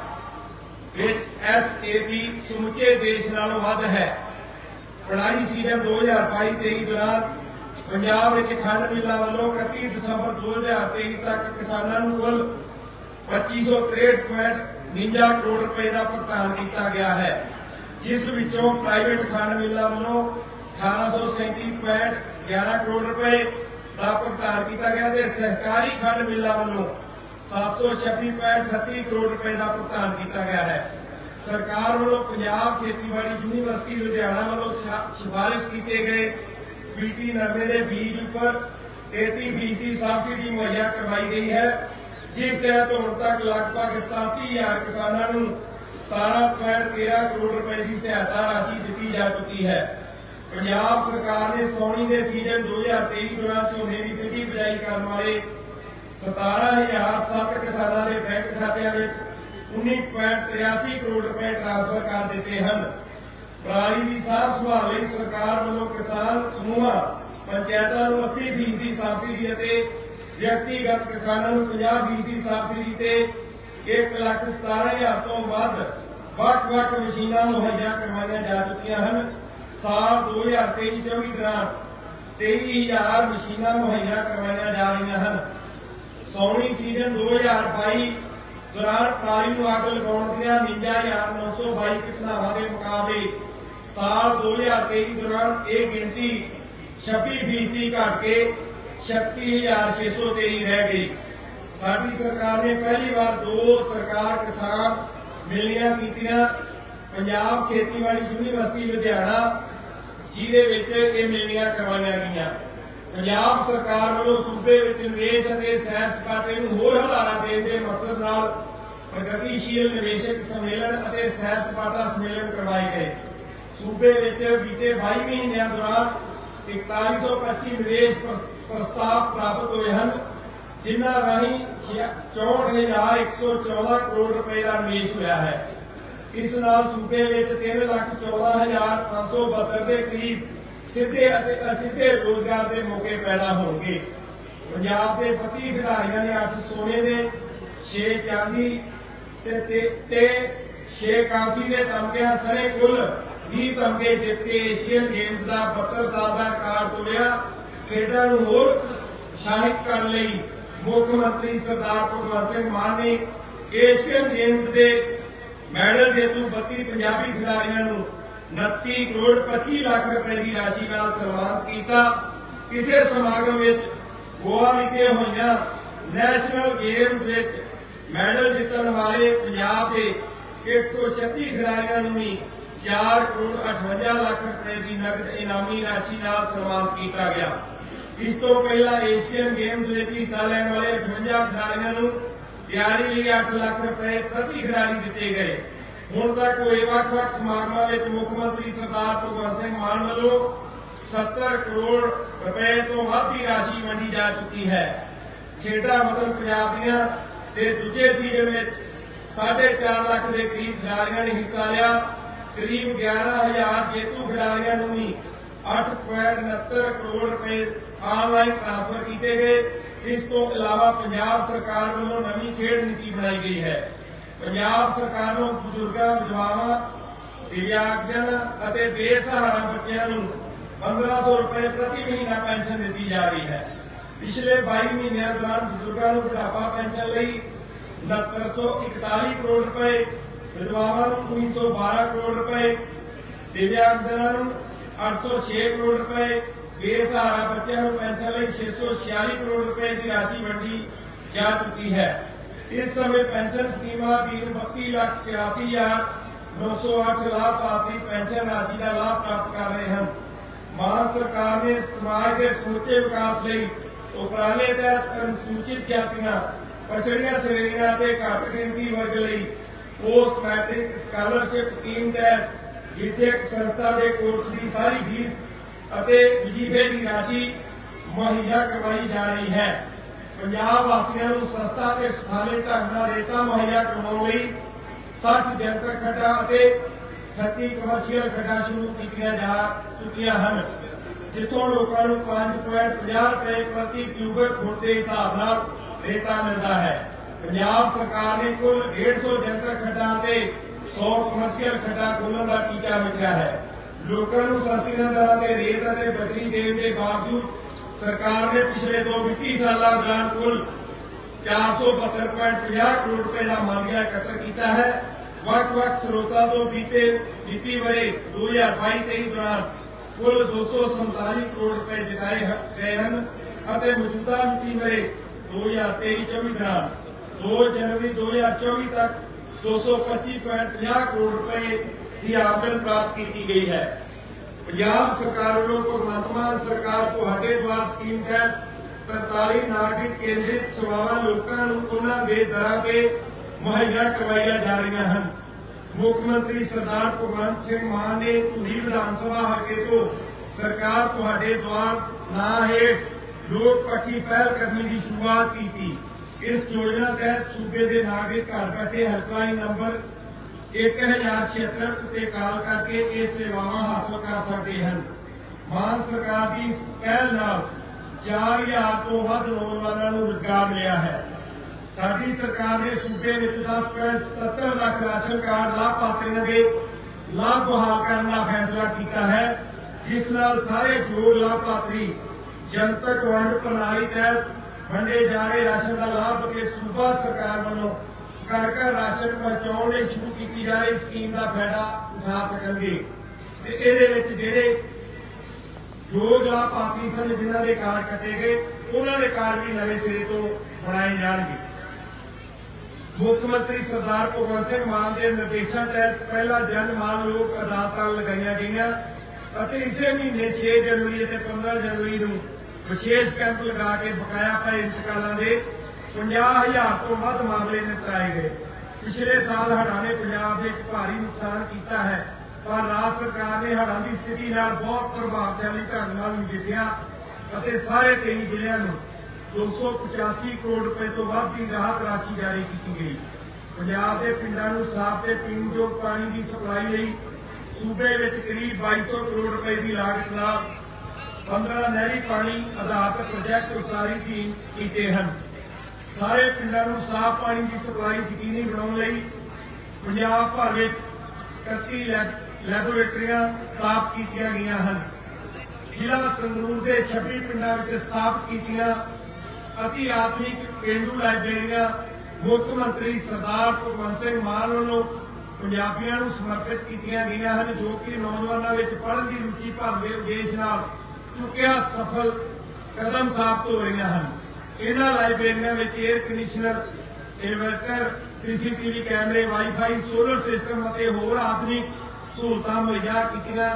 ਵਿੱਚ ਐਸਏਪੀ ਸਮੁੱਚੇ ਦੇਸ਼ ਨਾਲੋਂ ਵੱਧ ਹੈ। ਪੜਾਈ ਸੀਜ਼ਨ 2022-23 ਦੌਰਾਨ ਪੰਜਾਬ ਵਿੱਚ ਖੰਡ ਮਿੱਲਾਂ ਵੱਲੋਂ 31 ਦਸੰਬਰ 2023 ਤੱਕ ਕਿਸਾਨਾਂ ਨੂੰ ਕੁੱਲ 2563.49 ਕਰੋੜ ਰੁਪਏ ਦਾ ਭੁਗਤਾਨ ਕੀਤਾ ਗਿਆ ਹੈ। ਜਿਸ ਵਿੱਚੋਂ ਪ੍ਰਾਈਵੇਟ ਖੰਡ ਮਿੱਲਾਂ ਵੱਲੋਂ 1837.11 ਕਰੋੜ ਰੁਪਏ ਦਾ ਭੁਗਤਾਨ ਕੀਤਾ ਗਿਆ ਤੇ ਸਹਿਕਾਰੀ ਖੰਡ ਮਿੱਲਾਂ ਵੱਲੋਂ 726.38 ਕਰੋੜ ਰੁਪਏ ਦਾ ਭੁਗਤਾਨ ਕੀਤਾ ਗਿਆ ਹੈ। ਸਰਕਾਰ ਵੱਲੋਂ ਪੰਜਾਬ ਖੇਤੀਬਾੜੀ ਯੂਨੀਵਰਸਿਟੀ ਲੁਧਿਆਣਾ ਵੱਲੋਂ ਸਿਫਾਰਿਸ਼ ਕੀਤੇ ਗਏ। ਬੀਟੀ ਨਰਮੇ ਦੇ ਬੀਜ ਉੱਪਰ 33% ਦੀ ਸਬਸਿਡੀ ਮੁਹੱਈਆ ਕਰਵਾਈ ਗਈ ਹੈ। ਜਿਸ ਤਹਿਤ ਹੁਣ ਤੱਕ ਲਗਭਗ 87000 ਕਿਸਾਨਾਂ ਨੂੰ 17.13 ਕਰੋੜ ਰੁਪਏ ਦੀ ਸਹਾਇਤਾ ਰਾਸ਼ੀ ਦਿੱਤੀ ਜਾ ਚੁੱਕੀ ਹੈ। ਪੰਜਾਬ ਸਰਕਾਰ ਨੇ ਸੌਣੀ ਦੇ ਸੀਜ਼ਨ 2023 ਦੌਰਾਨ ਝੋਨੇ ਦੀ ਸਿੱਧੀ ਬਿਜਾਈ ਕਰਨ ਵਾਲੇ 17007 ਕਿਸਾਨਾਂ ਦੇ ਬੈਂਕ ਖਾਤਿਆਂ ਵਿੱਚ 19.83 ਕਰੋੜ ਰੁਪਏ ਟ੍ਰਾਂਸਫਰ ਕਰ ਦਿੱਤੇ ਹਨ। ਪਰਾਲੀ ਦੀ ਸਾਂਭ ਸੰਭਾਲ ਲਈ ਸਰਕਾਰ ਵੱਲੋਂ ਕਿਸਾਨ ਸਮੂਹਾਂ, ਪੰਚਾਇਤਾਂ ਨੂੰ 80% ਦੀ ਸਬਸਿਡੀ ਅਤੇ ਵਿਅਕਤੀਗਤ ਕਿਸਾਨਾਂ ਨੂੰ 50% ਦੀ ਸਬਸਿਡੀ ਤੇ 117000 ਤੋਂ ਵੱਧ ਵੱਖ-ਵੱਖ ਮਸ਼ੀਨਾਂ ਮੁਹੱਈਆ ਕਰਵਾਈਆਂ ਜਾ ਚੁੱਕੀਆਂ ਹਨ। ਸਾਲ 2023-24 ਦੌਰਾਨ 23000 ਮਸ਼ੀਨਾਂ ਮੁਹੱਈਆ ਕਰਵਾਈਆਂ ਜਾ ਰਹੀਆਂ ਹਨ। ਸੌਣੀ ਸੀਜ਼ਨ 2022 ਦੌਰਾਨ ਪਰਾਲੀ ਨੂੰ ਅੱਗ ਲਗਾਉਣ ਦੀਆਂ 59922 ਘਟਨਾਵਾਂ ਦੇ ਮੁਕਾਬਲੇ ਸਾਲ 2023 ਦੌਰਾਨ ਇਹ ਗਿਣਤੀ 26% ਘਟ ਕੇ 36623 ਰਹਿ ਗਈ। ਸਾਡੀ ਸਰਕਾਰ ਨੇ ਪਹਿਲੀ ਵਾਰ ਦੋ ਸਰਕਾਰ ਕਿਸਾਨ ਮਿਲਣੀਆਂ ਕੀਤੀਆਂ। ਪੰਜਾਬ ਖੇਤੀਬਾੜੀ ਯੂਨੀਵਰਸਿਟੀ ਲੁਧਿਆਣਾ, ਜਿਹਦੇ ਵਿੱਚ ਇਹ ਮਿਲਣੀਆਂ ਕਰਵਾਈਆਂ ਗਈਆਂ। ਪੰਜਾਬ ਸਰਕਾਰ ਵੱਲੋਂ ਸੂਬੇ ਵਿੱਚ ਨਿਵੇਸ਼ ਅਤੇ ਸੈਰ ਸਪਾਟੇ ਨੂੰ ਹੋਰ ਹਲਾਰਾ ਦੇਣ ਦੇ ਮਕਸਦ ਨਾਲ ਪ੍ਰਗਤੀਸ਼ੀਲ ਨਿਵੇਸ਼ਕ ਸੰਮੇਲਨ ਅਤੇ ਸੈਰ ਸਪਾਟਾ ਸੰਮੇਲਨ ਕਰਵਾਏ ਗਏ। ਸੂਬੇ ਵਿੱਚ ਬੀਤੇ 22 ਮਹੀਨਿਆਂ ਦੌਰਾਨ 4125 ਨਿਵੇਸ਼ ਪ੍ਰਸਤਾਵ ਪ੍ਰਾਪਤ ਹੋਏ ਹਨ, ਜਿਨ੍ਹਾਂ ਰਾਹੀਂ 64114 ਕਰੋੜ ਰੁਪਏ ਦਾ ਨਿਵੇਸ਼ ਹੋਇਆ ਹੈ। ਇਸ ਨਾਲ ਸੂਬੇ ਵਿੱਚ 314572 ਦੇ ਕਰੀਬ ਸਿੱਧੇ ਅਤੇ ਅਸਿੱਧੇ ਰੋਜ਼ਗਾਰ ਦੇ ਮੌਕੇ ਪੈਦਾ ਹੋਣਗੇ। ਪੰਜਾਬ ਦੇ 32 ਖਿਡਾਰੀਆਂ ਨੇ 8 ਸੋਨੇ ਦੇ 6 ਚਾਂਦੀ ਤੇ ਤੇ 6 ਕਾਂਸੀ ਦੇ ਤਮਗਿਆਂ ਸਣੇ ਕੁੱਲ 20 ਤਮਗੇ ਜਿੱਤ ਕੇ ਏਸ਼ੀਅਨ ਗੇਮਸ ਦਾ 72 ਸਾਲ ਦਾ ਰਿਕਾਰਡ ਤੋੜਿਆ। ਖੇਡਾਂ ਨੂੰ ਹੋਰ ਉਤਸ਼ਾਹਿਤ ਕਰਨ ਲਈ ਮੁੱਖ ਮੰਤਰੀ ਸਰਦਾਰ ਭਗਵੰਤ ਸਿੰਘ ਮਾਨ ਨੇ ਏਸ਼ੀਅਨ ਗੇਮਸ ਦੇ ਮੈਡਲ ਜੇਤੂ 32 ਪੰਜਾਬੀ ਖਿਡਾਰੀਆਂ ਨੂੰ 29 ਕਰੋੜ 25 ਲੱਖ ਰੁਪਏ ਦੀ ਰਾਸ਼ੀ ਨਾਲ ਸਨਮਾਨਿਤ ਕੀਤਾ। ਕਿਸੇ ਸਮਾਗਮ ਵਿੱਚ ਗੋਆ ਵਿਖੇ ਹੋਈਆਂ ਨੈਸ਼ਨਲ ਗੇਮਸ ਵਿੱਚ ਮੈਡਲ ਜਿੱਤਣ ਵਾਲੇ ਪੰਜਾਬ ਦੇ 136 ਖਿਡਾਰੀਆਂ ਨੂੰ ਵੀ 4 ਕਰੋੜ 58 ਲੱਖ ਰੁਪਏ ਦੀ ਨਗਦ ਇਨਾਮੀ ਰਾਸ਼ੀ ਨਾਲ ਸਨਮਾਨਿਤ ਕੀਤਾ ਗਿਆ। ਇਸ ਤੋਂ ਪਹਿਲਾਂ ਏਸ਼ੀਅਨ ਗੇਮਸ ਵਿੱਚ ਹਿੱਸਾ ਲੈਣ ਵਾਲੇ 58 ਖਿਡਾਰੀਆਂ ਨੂੰ ਤਿਆਰੀ ਲਈ 8 ਲੱਖ ਰੁਪਏ ਪ੍ਰਤੀ ਖਿਡਾਰੀ ਦਿੱਤੇ ਗਏ। ਹੁਣ ਤੱਕ ਹੋਏ ਵੱਖ-ਵੱਖ ਸਮਾਗਮਾਂ ਵਿੱਚ ਮੁੱਖ ਮੰਤਰੀ ਸਰਦਾਰ ਭਗਵੰਤ ਸਿੰਘ ਮਾਨ ਵੱਲੋਂ 70 ਕਰੋੜ ਰੁਪਏ ਤੋਂ ਵੱਧ ਦੀ ਰਾਸ਼ੀ ਵੰਡੀ ਜਾ ਚੁੱਕੀ ਹੈ। ਖੇਡਾਂ ਵਤਨ ਪੰਜਾਬ ਦੀਆਂ ਤੇ ਦੂਜੇ ਸੀਜ਼ਨ ਵਿੱਚ 4.5 ਲੱਖ ਦੇ ਕਰੀਬ ਖਿਡਾਰੀਆਂ ਨੇ ਹਿੱਸਾ ਲਿਆ। ਕਰੀਬ 11000 ਜੇਤੂ ਖਿਡਾਰੀਆਂ ਨੂੰ ਵੀ 8.69 ਕਰੋੜ ਰੁਪਏ ਆਨਲਾਈਨ ਟ੍ਰਾਂਸਫਰ ਕੀਤੇ ਗਏ। ਇਸ ਤੋਂ ਇਲਾਵਾ ਪੰਜਾਬ ਸਰਕਾਰ ਵੱਲੋਂ ਨਵੀਂ ਖੇਡ ਨੀਤੀ ਬਣਾਈ ਗਈ ਹੈ। ਪੰਜਾਬ ਸਰਕਾਰ ਨੂੰ ਬਜ਼ੁਰਗਾਂ, ਵਿਧਵਾਵਾਂ, ਦਿਵਿਆਂਗਜਨ ਅਤੇ ਬੇਸਹਾਰਾ ਬੱਚਿਆਂ ਨੂੰ 1500 ਰੁਪਏ ਪ੍ਰਤੀ ਮਹੀਨਾ ਪੈਨਸ਼ਨ ਦਿੱਤੀ ਜਾ ਰਹੀ ਹੈ। ਪਿਛਲੇ 22 ਮਹੀਨਿਆਂ ਦੌਰਾਨ ਬਜ਼ੁਰਗਾਂ ਨੂੰ ਬੁਢਾਪਾ ਪੈਨਸ਼ਨ ਲਈ 6941 ਕਰੋੜ ਰੁਪਏ, ਵਿਧਵਾਵਾਂ ਨੂੰ 1912 ਕਰੋੜ ਰੁਪਏ, ਦਿਵਿਆਂਗਜਨਾਂ ਨੂੰ 806 ਕਰੋੜ ਰੁਪਏ, ਬੇਸਹਾਰਾ ਬੱਚਿਆਂ ਨੂੰ ਪੈਨਸ਼ਨ ਲਈ 646 ਕਰੋੜ ਰੁਪਏ ਦੀ ਰਾਸ਼ੀ ਵੰਡੀ ਜਾ ਚੁੱਕੀ ਹੈ। ਇਸ ਸਮੇਂ ਪੈਨਸ਼ਨ ਸਕੀਮਾਂ ਅਧੀਨ 32 ਲੱਖ 84 ਹਜ਼ਾਰ 908 ਲਾਭਪਾਤਰੀ ਪੈਨਸ਼ਨ ਰਾਸ਼ੀ ਦਾ ਲਾਭ ਪ੍ਰਾਪਤ ਕਰ ਰਹੇ ਹਨ। ਮਾਨ ਸਰਕਾਰ ਨੇ ਸਮਾਜ ਦੇ ਸਮੁੱਚੇ ਵਿਕਾਸ ਲਈ ਉਪਰਾਲੇ ਤਹਿਤ ਅਨੁਸੂਚਿਤ ਜਾਤੀਆਂ, ਪਛੜੀਆਂ ਸ਼੍ਰੇਣੀਆਂ ਅਤੇ ਘੱਟ ਗਿਣਤੀ ਵਰਗ ਲਈ ਪੋਸਟ ਮੈਟ੍ਰਿਕ ਸਕਾਲਰਸ਼ਿਪ ਸਕੀਮ ਤਹਿਤ ਵਿਦਿਅਕ ਸੰਸਥਾ ਦੇ ਕੋਰਸ ਦੀ ਸਾਰੀ ਫੀਸ ਅਤੇ ਵਜੀਫੇ ਦੀ ਰਾਸ਼ੀ ਮੁਹੱਈਆ ਕਰਵਾਈ ਜਾ ਰਹੀ ਹੈ। ਪੰਜਾਬ ਵਾਸੀਆਂ ਨੂੰ ਸਸਤਾ ਤੇ ਸੁਖਾਲੇ ਢੰਗ ਨਾਲ ਰੇਤਾ ਮੁਹੱਈਆ ਕਰਵਾਉਣ ਲਈ 60 ਜਨਤਕ ਖੱਡਾਂ ਅਤੇ 38 ਕਮਰਸ਼ੀਅਲ ਖੱਡਾਂ ਸ਼ੁਰੂ ਕੀਤੀਆਂ ਜਾ ਚੁੱਕੀਆਂ ਹਨ, ਜਿੱਥੋਂ ਲੋਕਾਂ ਨੂੰ 5.50 ਰੁਪਏ ਪ੍ਰਤੀ ਕਿਊਬਿਕ ਫੁੱਟ ਦੇ ਹਿਸਾਬ ਨਾਲ ਰੇਤਾ ਮਿਲਦਾ ਹੈ। ਪੰਜਾਬ ਸਰਕਾਰ ਨੇ ਕੁੱਲ 150 ਜਨਤਕ ਖੱਡਾਂ ਤੇ 100 ਕਮਰਸ਼ੀਅਲ ਖੱਡਾਂ ਖੋਲ੍ਹਣ ਦਾ ਟੀਚਾ ਰੱਖਿਆ ਹੈ। ਲੋਕਾਂ ਨੂੰ ਸਸਤੀਆਂ ਦਰਾਂ ਤੇ ਰੇਤ ਅਤੇ ਬਜਰੀ ਦੇਣ ਦੇ ਬਾਵਜੂਦ ਸਰਕਾਰ ਨੇ ਪਿਛਲੇ ਦੋ ਵਿੱਤੀ ਸਾਲਾਂ ਦੌਰਾਨ ਕੁੱਲ 472.50 ਕਰੋੜ ਰੁਪਏ ਦਾ ਮਾਲੀਆ ਇਕੱਤਰ ਕੀਤਾ ਹੈ। ਵੱਖ-ਵੱਖ ਸਰੋਤਾਂ ਤੋਂ ਬੀਤੇ ਵਿੱਤੀ ਵਰੇ 2022-23 ਦੌਰਾਨ ਕੁੱਲ 247 ਕਰੋੜ ਰੁਪਏ ਜਗਾਏ ਗਏ ਹਨ ਅਤੇ ਮੌਜੂਦਾ ਵਿੱਤੀ ਵਰੇ 2023-24 ਦੌਰਾਨ 2 ਜਨਵਰੀ 2024 ਤੱਕ 225.50 ਕਰੋੜ ਰੁਪਏ ਦੀ ਆਮਦਨ ਪ੍ਰਾਪਤ ਕੀਤੀ ਗਈ ਹੈ। ਪੰਜਾਬ ਸਰਕਾਰ ਵੱਲੋਂ ਭਗਵੰਤ ਸਰਕਾਰ ਤੁਹਾਡੇ ਦੁਆਰ ਸਕੀਮ ਤਹਿਤ 43 ਨਾਗਰਿਕ ਕੇਂਦਰਿਤ ਸੇਵਾਵਾਂ ਲੋਕਾਂ ਨੂੰ ਉਹਨਾਂ ਦੇ ਦਰਾਂ ਤੇ ਮੁਹੱਈਆ ਕਰਵਾਈਆਂ ਜਾ ਰਹੀਆਂ ਹਨ। ਮੁੱਖ ਮੰਤਰੀ ਸਰਦਾਰ ਭਗਵੰਤ ਸਿੰਘ ਮਾਨ ਨੇ ਧੂਰੀ ਵਿਧਾਨ ਸਭਾ ਹਲਕੇ ਤੋਂ ਸਰਕਾਰ ਤੁਹਾਡੇ ਦੁਆਰ ਨਾ ਹੇਠ ਲੋਕ ਪੱਕੀ ਪਹਿਲ ਕਦਮੀ ਦੀ ਸ਼ੁਰੂਆਤ ਕੀਤੀ। ਇਸ ਯੋਜਨਾ ਤਹਿਤ ਸੂਬੇ ਦੇ ਨਾਗਰਿਕ ਘਰ ਬੈਠੇ ਹੈਲਪਲਾਈਨ ਨੰਬਰ 1076 ਉੱਤੇ ਕਾਲ ਕਰਕੇ ਇਹ ਸੇਵਾਵਾਂ ਹਾਸਲ ਕਰ ਸਕਦੇ ਹਨ। ਮਾਨ ਸਰਕਾਰ ਦੀ ਪਹਿਲ ਨਾਲ 4000 ਤੋਂ ਵੱਧ ਨੌਜਵਾਨਾਂ ਨੂੰ ਰੁਜ਼ਗਾਰ ਮਿਲਿਆ ਹੈ। ਸਾਡੀ ਸਰਕਾਰ ਨੇ ਸੂਬੇ ਵਿੱਚ 10.77 ਲੱਖ ਰਾਸ਼ਨ ਕਾਰਡ ਲਾਭਪਾਤਰੀਆਂ ਦੇ ਲਾਭ ਬਹਾਲ ਕਰਨ ਦਾ ਫੈਸਲਾ ਕੀਤਾ ਹੈ, ਜਿਸ ਨਾਲ ਸਾਰੇ ਯੋਗ ਲਾਭਪਾਤਰੀ ਜਨਤਕ ਵੰਡ ਪ੍ਰਣਾਲੀ ਤਹਿਤ ਵੰਡੇ ਜਾ ਰਹੇ ਰਾਸ਼ਨ ਦਾ ਲਾਭ ਅਤੇ ਸੂਬਾ ਸਰਕਾਰ ਵੱਲੋਂ ਘਰ ਘਰ ਰਾਸ਼ਨ ਪਹੁੰਚਾਉਣ ਲਈ ਸ਼ੁਰੂ ਕੀਤੀ ਜਾ ਰਹੀ ਸਕੀਮ ਦਾ ਫਾਇਦਾ ਉਠਾ ਸਕਣਗੇ। ਤੇ ਇਹਦੇ ਵਿੱਚ ਜਿਹੜੇ ਯੋਗ ਲਾਭਪਾਤਰੀ ਸਨ, ਜਿਨ੍ਹਾਂ ਦੇ ਕਾਰਡ ਕੱਟੇ ਗਏ, ਉਹਨਾਂ ਦੇ ਕਾਰਡ ਵੀ ਨਵੇਂ ਸਿਰੇ ਤੋਂ ਬਣਾਏ ਜਾਣਗੇ। ਮੁੱਖ ਮੰਤਰੀ ਸਰਦਾਰ ਭਗਵੰਤ ਸਿੰਘ ਮਾਨ ਦੇ ਨਿਰਦੇਸ਼ਾਂ ਤਹਿਤ ਪਹਿਲਾ ਜਨ ਮਾਨ ਲੋਕ ਅਦਾਲਤਾਂ ਲਗਾਈਆਂ ਗਈਆਂ ਅਤੇ ਇਸੇ ਮਹੀਨੇ 6 ਜਨਵਰੀ ਅਤੇ 15 ਜਨਵਰੀ ਨੂੰ ਵਿਸ਼ੇਸ਼ ਕੈਂਪ ਲਗਾ ਕੇ ਬਕਾਇਆ ਪਏ ਇੰਤਕਾਲਾਂ ਦੇ 50000 ਤੋਂ ਵੱਧ ਮਾਮਲੇ ਨਿਪਟਾਏ ਗਏ। ਪਿਛਲੇ ਸਾਲ ਹੜ੍ਹਾਂ ਨੇ ਪੰਜਾਬ ਵਿੱਚ ਭਾਰੀ ਨੁਕਸਾਨ ਕੀਤਾ ਹੈ, ਪਰ ਰਾਜ ਸਰਕਾਰ ਨੇ ਹੜ੍ਹਾਂ ਦੀ ਸਥਿਤੀ ਨਾਲ ਬਹੁਤ ਪ੍ਰਭਾਵਸ਼ਾਲੀ ਢੰਗ ਨਾਲ ਨਜਿੱਠਿਆ ਅਤੇ ਸਾਰੇ 23 ਜ਼ਿਲ੍ਹਿਆਂ ਨੂੰ 285 ਕਰੋੜ ਰੁਪਏ ਤੋਂ ਵੱਧ ਦੀ ਰਾਹਤ ਰਾਸ਼ੀ ਜਾਰੀ ਕੀਤੀ ਗਈ। ਪੰਜਾਬ ਦੇ ਪਿੰਡਾਂ ਨੂੰ ਸਾਫ਼ ਤੇ ਪੀਣ ਯੋਗ ਪਾਣੀ ਦੀ ਸਪਲਾਈ ਲਈ ਸੂਬੇ ਵਿੱਚ ਕਰੀਬ 2200 ਕਰੋੜ ਰੁਪਏ ਦੀ ਲਾਗਤ ਨਾਲ 15 ਨਹਿਰੀ ਪਾਣੀ ਆਧਾਰਿਤ ਪ੍ਰੋਜੈਕਟ ਉਸਾਰੀ ਦੀ ਕੀਤੇ ਹਨ। ਸਾਰੇ ਪਿੰਡਾਂ ਨੂੰ ਸਾਫ਼ ਪਾਣੀ ਦੀ ਸਪਲਾਈ ਯਕੀਨੀ ਬਣਾਉਣ ਲਈ ਪੰਜਾਬ ਭਰ ਵਿੱਚ 31 ਲੈਬੋਰੇਟਰੀਆਂ ਸਥਾਪਿਤ ਕੀਤੀਆਂ ਗਈਆਂ ਹਨ। ਜ਼ਿਲ੍ਹਾ ਸੰਗਰੂਰ ਦੇ 26 ਪਿੰਡਾਂ ਵਿੱਚ ਸਥਾਪਿਤ ਕੀਤੀਆਂ ਅਤੀ ਆਧੁਨਿਕ ਪੇਂਡੂ ਲਾਇਬ੍ਰੇਰੀਆਂ, ਮੁੱਖ ਮੰਤਰੀ ਸਰਦਾਰ ਭਗਵੰਤ ਸਿੰਘ ਮਾਨ ਵੱਲੋਂ ਪੰਜਾਬੀਆਂ ਨੂੰ ਸਮਰਪਿਤ ਕੀਤੀਆਂ ਗਈਆਂ ਹਨ, ਜੋ ਕਿ ਨੌਜਵਾਨਾਂ ਵਿੱਚ ਪੜ੍ਹਨ ਦੀ ਰੁਚੀ ਭਰਨ ਦੇ ਉਦੇਸ਼ ਨਾਲ ਚੁੱਕਿਆ ਸਫਲ ਕਦਮ ਸਾਬਤ ਹੋ ਰਹੀਆਂ ਹਨ। ਇਹਨਾਂ ਲਾਇਬ੍ਰੇਰੀਆਂ ਵਿੱਚ 에ਅਰ ਕੰਡੀਸ਼ਨਰ ਇਨਵਰਟਰ ਸੀਸੀਟੀਵੀ ਕੈਮਰੇ ਵਾਈਫਾਈ ਸੋਲਰ ਸਿਸਟਮ ਅਤੇ ਹੋਰ ਆਧੁਨਿਕ ਸਹੂਲਤਾਂ ਮੁਹੱਈਆ ਕੀਤੀਆਂ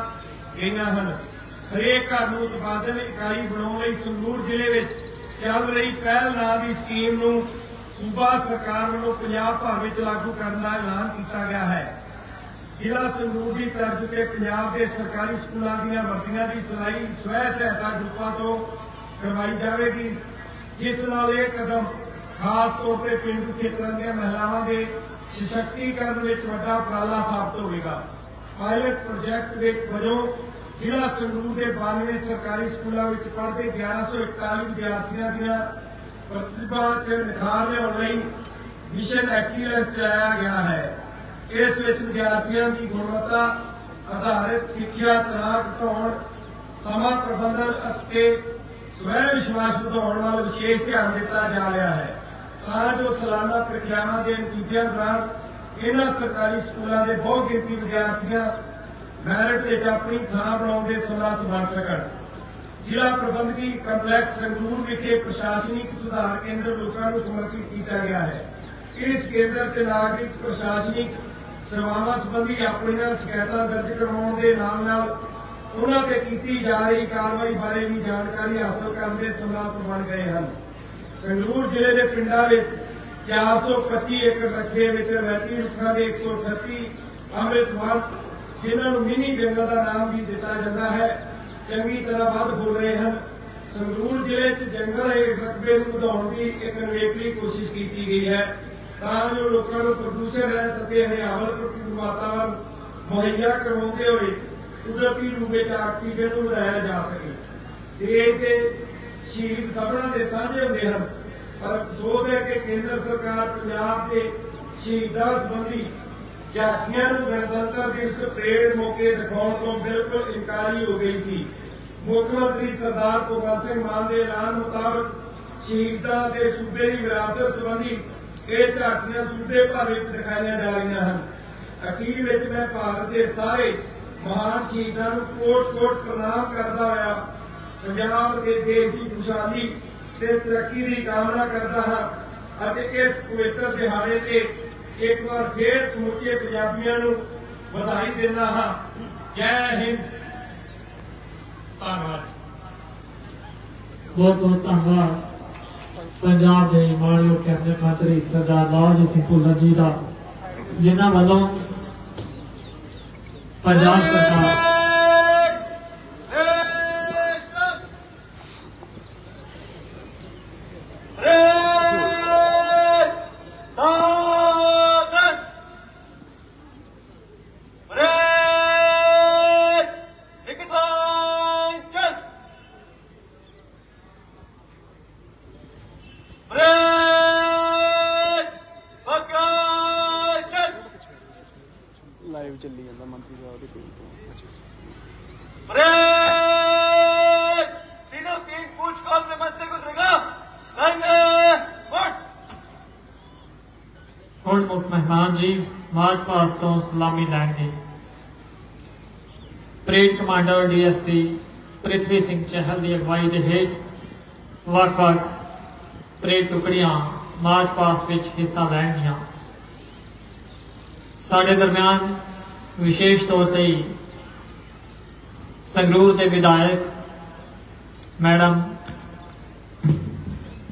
ਗਈਆਂ ਹਨ। ਹਰੇਕ ਘਰ ਨੂੰ ਉਤਪਾਦਨ ਇਕਾਈ ਬਣਾਉਣ ਲਈ ਸੰਗਰੂਰ ਜ਼ਿਲ੍ਹੇ ਵਿੱਚ ਚੱਲ ਰਹੀ ਪਹਿਲ ਨਾਂ ਦੀ ਸਕੀਮ ਨੂੰ ਸੂਬਾ ਸਰਕਾਰ ਵੱਲੋਂ ਪੰਜਾਬ ਭਰ ਵਿੱਚ ਲਾਗੂ ਕਰਨ ਦਾ ਐਲਾਨ ਕੀਤਾ ਗਿਆ ਹੈ। ਜ਼ਿਲ੍ਹਾ ਸੰਗਰੂਰ ਦੀ ਤਰਜ਼ ਤੇ ਪੰਜਾਬ ਦੇ ਸਰਕਾਰੀ ਸਕੂਲਾਂ ਦੀਆਂ ਵਰਦੀਆਂ ਦੀ ਸਿਲਾਈ ਸਵੈ ਸਹਾਇਤਾ ਗਰੁੱਪਾਂ ਤੋਂ ਕਰਵਾਈ ਜਾਵੇਗੀ। ਜਿਸ ਨਾਲ ਇਹ ਕਦਮ ਖਾਸ ਤੌਰ ਤੇ ਪਿੰਡੂ ਖੇਤਰਾਂ ਦੀਆਂ ਮਹਿਲਾਵਾਂ ਦੇ ਸਸ਼ਕਤੀਕਰਨ ਵਿੱਚ ਵੱਡਾ ਉਪਰਾਲਾ ਸਾਬਤ ਹੋਵੇਗਾ। ਪਾਇਲਟ ਪ੍ਰੋਜੈਕਟ ਦੇ ਵਜੋਂ ਜ਼ਿਲ੍ਹਾ ਸੰਗਰੂਰ ਦੇ 92 ਸਰਕਾਰੀ ਸਕੂਲਾਂ ਵਿੱਚ ਪੜ੍ਹਦੇ 1141 ਵਿਦਿਆਰਥੀਆਂ ਦੀਆਂ ਪ੍ਰਤਿਭਾ 'ਚ ਨਿਖਾਰ ਲਿਆਉਣ ਲਈ ਮਿਸ਼ਨ ਐਕਸੀਲੈਂਸ ਚਲਾਇਆ ਗਿਆ ਹੈ। ਇਸ ਵਿੱਚ ਵਿਦਿਆਰਥੀਆਂ ਦੀ ਗੁਣਵੱਤਾ ਆਧਾਰਿਤ ਸਿੱਖਿਆ ਤਣਾਅ ਘਟਾਉਣ, ਸਮਾਂ ਪ੍ਰਬੰਧਨ ਅਤੇ ਸਵੈ ਵਿਸ਼ਵਾਸ ਵਧਾਉਣ ਵੱਲ ਵਿਸ਼ੇਸ਼ ਧਿਆਨ ਦਿੱਤਾ ਜਾ ਰਿਹਾ ਹੈ। ਤਾਂ ਜੋ ਸਾਲਾਨਾ ਪ੍ਰੀਖਿਆਵਾਂ ਦੇ ਨਤੀਜਿਆਂ ਦੌਰਾਨ ਇਹਨਾਂ ਸਰਕਾਰੀ ਸਕੂਲਾਂ ਦੇ ਬਹੁ ਗਿਣਤੀ ਵਿਦਿਆਰਥੀਆਂ ਮੈਰਿਟ ਵਿੱਚ ਆਪਣੀ ਥਾਂ ਬਣਾਉਣ ਦੇ ਸਮਰੱਥ ਬਣ ਸਕਣ। ਜ਼ਿਲ੍ਹਾ ਪ੍ਰਬੰਧਕੀ ਕੰਪਲੈਕਸ ਸੰਗਰੂਰ ਵਿਖੇ ਪ੍ਰਸ਼ਾਸਨਿਕ ਸੁਧਾਰ ਕੇਂਦਰ ਲੋਕਾਂ ਨੂੰ ਸਮਰਪਿਤ ਕੀਤਾ ਗਿਆ ਹੈ। ਇਸ ਕੇਂਦਰ 'ਚ ਨਾਗਰਿਕ ਪ੍ਰਸ਼ਾਸਨਿਕ ਸੇਵਾਵਾਂ ਸੰਬੰਧੀ ਆਪਣੀਆਂ ਸ਼ਿਕਾਇਤਾਂ ਦਰਜ ਕਰਵਾਉਣ ਦੇ ਨਾਲ ਨਾਲ ਉਹਨਾਂ ਤੇ ਕੀਤੀ ਜਾ ਰਹੀ ਕਾਰਵਾਈ ਬਾਰੇ ਵੀ ਜਾਣਕਾਰੀ ਹਾਸਲ ਕਰਨ ਦੇ ਸਮਰੱਥ ਬਣ ਗਏ ਹਨ। ਸੰਗਰੂਰ ਜ਼ਿਲ੍ਹੇ ਦੇ ਪਿੰਡਾਂ ਵਿੱਚ 425 ਏਕੜ ਰਕਬੇ ਵਿੱਚ ਰਵਾਇਤੀ ਰੁੱਖਾਂ ਦੇ 138 ਅੰਮ੍ਰਿਤ ਜਿਨ੍ਹਾਂ ਨੂੰ ਮਿਨੀ ਜੰਗਲ ਦਾ ਨਾਮ ਵੀ ਦਿੱਤਾ ਜਾਂਦਾ ਹੈ। ਚੰਗੀ ਤਰ੍ਹਾਂ ਵੱਧ ਹੋ ਰਹੇ ਹਨ। ਸੰਗਰੂਰ ਜ਼ਿਲ੍ਹੇ 'ਚ ਜੰਗਲ ਰਕਬੇ ਨੂੰ ਵਧਾਉਣ ਦੀ ਇੱਕ ਨਿਵੇਕਲੀ ਕੋਸ਼ਿਸ਼ ਕੀਤੀ ਗਈ ਹੈ। ਤਾਂ ਜੋ ਲੋਕਾਂ ਨੂੰ ਪ੍ਰਦੂਸ਼ਣ ਰਹਿਤ ਅਤੇ ਹਰਿਆਵਲ ਭਰਪੂਰ ਵਾਤਾਵਰਣ ਮੁਹੱਈਆ ਕਰਵਾਉਂਦੇ ਹੋਏ ਕੁਦਰਤੀ ਰੂਪ ਵਿੱਚ ਆਕਸੀਜਨ ਨੂੰ ਵਧਾਇਆ ਜਾ ਸਕੇ। ਦੇਸ਼ ਦੇ ਸ਼ਹੀਦ ਸਭਨਾਂ ਦੇ ਸਾਂਝੇ ਹੁੰਦੇ ਹਨ। ਪਰ ਅਫਸੋਸ ਹੈ ਕਿ ਕੇਂਦਰ ਸਰਕਾਰ ਪੰਜਾਬ ਦੇ ਸ਼ਹੀਦਾਂ ਸੰਬੰਧੀ ਝਾਕੀਆਂ ਨੂੰ ਗਣਤੰਤਰ ਦਿਵਸ ਪਰੇਡ ਮੌਕੇ ਦਿਖਾਉਣ ਤੋਂ ਬਿਲਕੁਲ ਇਨਕਾਰੀ ਹੋ ਗਈ ਸੀ। ਮੁੱਖ ਮੰਤਰੀ ਸਰਦਾਰ ਭਗਵੰਤ ਸਿੰਘ ਮਾਨ ਦੇ ਐਲਾਨ ਮੁਤਾਬਕ ਸ਼ਹੀਦਾਂ ਦੇ ਸੂਬੇ ਦੀ ਵਿਰਾਸਤ ਸੰਬੰਧੀ ਇਹ ਝਾਕੀਆਂ ਸੂਬੇ ਭਰ ਵਿੱਚ ਦਿਖਾਈਆਂ ਜਾ ਰਹੀਆਂ ਹਨ। ਅਖੀਰ ਵਿੱਚ ਮੈਂ ਭਾਰਤ ਦੇ ਸਾਰੇ ਮਹਾਨ ਸ਼ਹੀਦਾਂ ਨੂੰ ਕੋਟ-ਕੋਟ ਪ੍ਰਣਾਮ ਕਰਦਾ ਹੋਇਆ। ਪੰਜਾਬ ਦੇ ਦੇਸ਼ ਦੀ ਖੁਸ਼ਹਾਲੀ ਤੇ ਤਰੱਕੀ ਦੀ ਕਾਮਨਾ ਕਰਦਾ ਹਾਂ ਅਤੇ ਇਸ ਪਵਿੱਤਰ ਦਿਹਾੜੇ ਤੇ ਇੱਕ ਵਾਰ ਫੇਰ ਸਮੁੱਚੇ ਪੰਜਾਬੀਆਂ ਨੂੰ ਵਧਾਈ ਦਿੰਦਾ ਹਾਂ। ਜੈ ਹਿੰਦ। ਧੰਨਵਾਦ। ਬਹੁਤ ਬਹੁਤ ਧੰਨਵਾਦ। ਪੰਜਾਬ ਦੇ ਮਾਣਯੋਗ ਕੈਬਨਿਟ ਮੰਤਰੀ ਸਰਦਾਰ ਲਾਲਜੀ ਸਿੰਘ ਭੁੱਲਰ ਜੀ ਦਾ, ਜਿਨ੍ਹਾਂ ਵੱਲੋਂ ਪੰਜਾਬ ਸਰਕਾਰ live commander DSP Prithvi Singh Chahal ਦੀ ਅਗਵਾਈ ਦੇ ਹੇਠ ਵੱਖ-ਵੱਖ ਪਰੇਡ ਟੁਕੜੀਆਂ ਮਾਰਚ ਪਾਸ ਵਿੱਚ ਹਿੱਸਾ ਲੈਣਗੀਆਂ ਸਾਡੇ ਦਰਮਿਆਨ ਵਿਸ਼ੇਸ਼ ਤੌਰ ਤੇ ਸੰਗਰੂਰ ਦੇ ਵਿਧਾਇਕ ਮੈਡਮ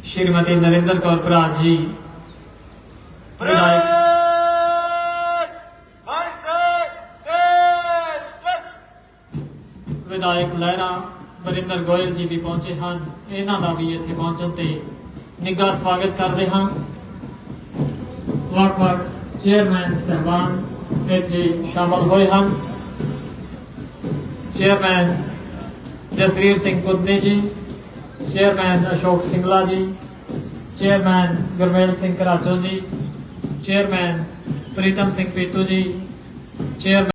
ਸ਼੍ਰੀਮਤੀ ਨਰਿੰਦਰ ਕੌਰ ਭਰਾਤ ਜੀ, ਵਿਧਾਇਕ ਵਿਧਾਇਕ ਲਹਿਰਾ ਵਰਿੰਦਰ ਗੋਇਲ ਜੀ ਵੀ ਪਹੁੰਚੇ ਹਨ। ਇਹਨਾਂ ਦਾ ਵੀ ਇੱਥੇ ਪਹੁੰਚਣ ਤੇ ਨਿੱਘਾ ਸਵਾਗਤ ਕਰਦੇ ਹਾਂ। ਵੱਖ-ਵੱਖ ਚੇਅਰਮੈਨ ਸਹਿਬਾਨ ਇੱਥੇ ਸ਼ਾਮਲ ਹੋਏ ਹਨ। ਚੇਅਰਮੈਨ ਜਸਵੀਰ ਸਿੰਘ ਕੁੱਦਨੇ ਜੀ, ਚੇਅਰਮੈਨ ਅਸ਼ੋਕ ਸਿੰਗਲਾ ਜੀ, ਚੇਅਰਮੈਨ ਗੁਰਮੇਲ ਸਿੰਘ ਘਰਾਚੋ ਜੀ, ਚੇਅਰਮੈਨ ਪ੍ਰੀਤਮ ਸਿੰਘ ਪੀਤੂ ਜੀ, ਚੇਅਰਮੈਨ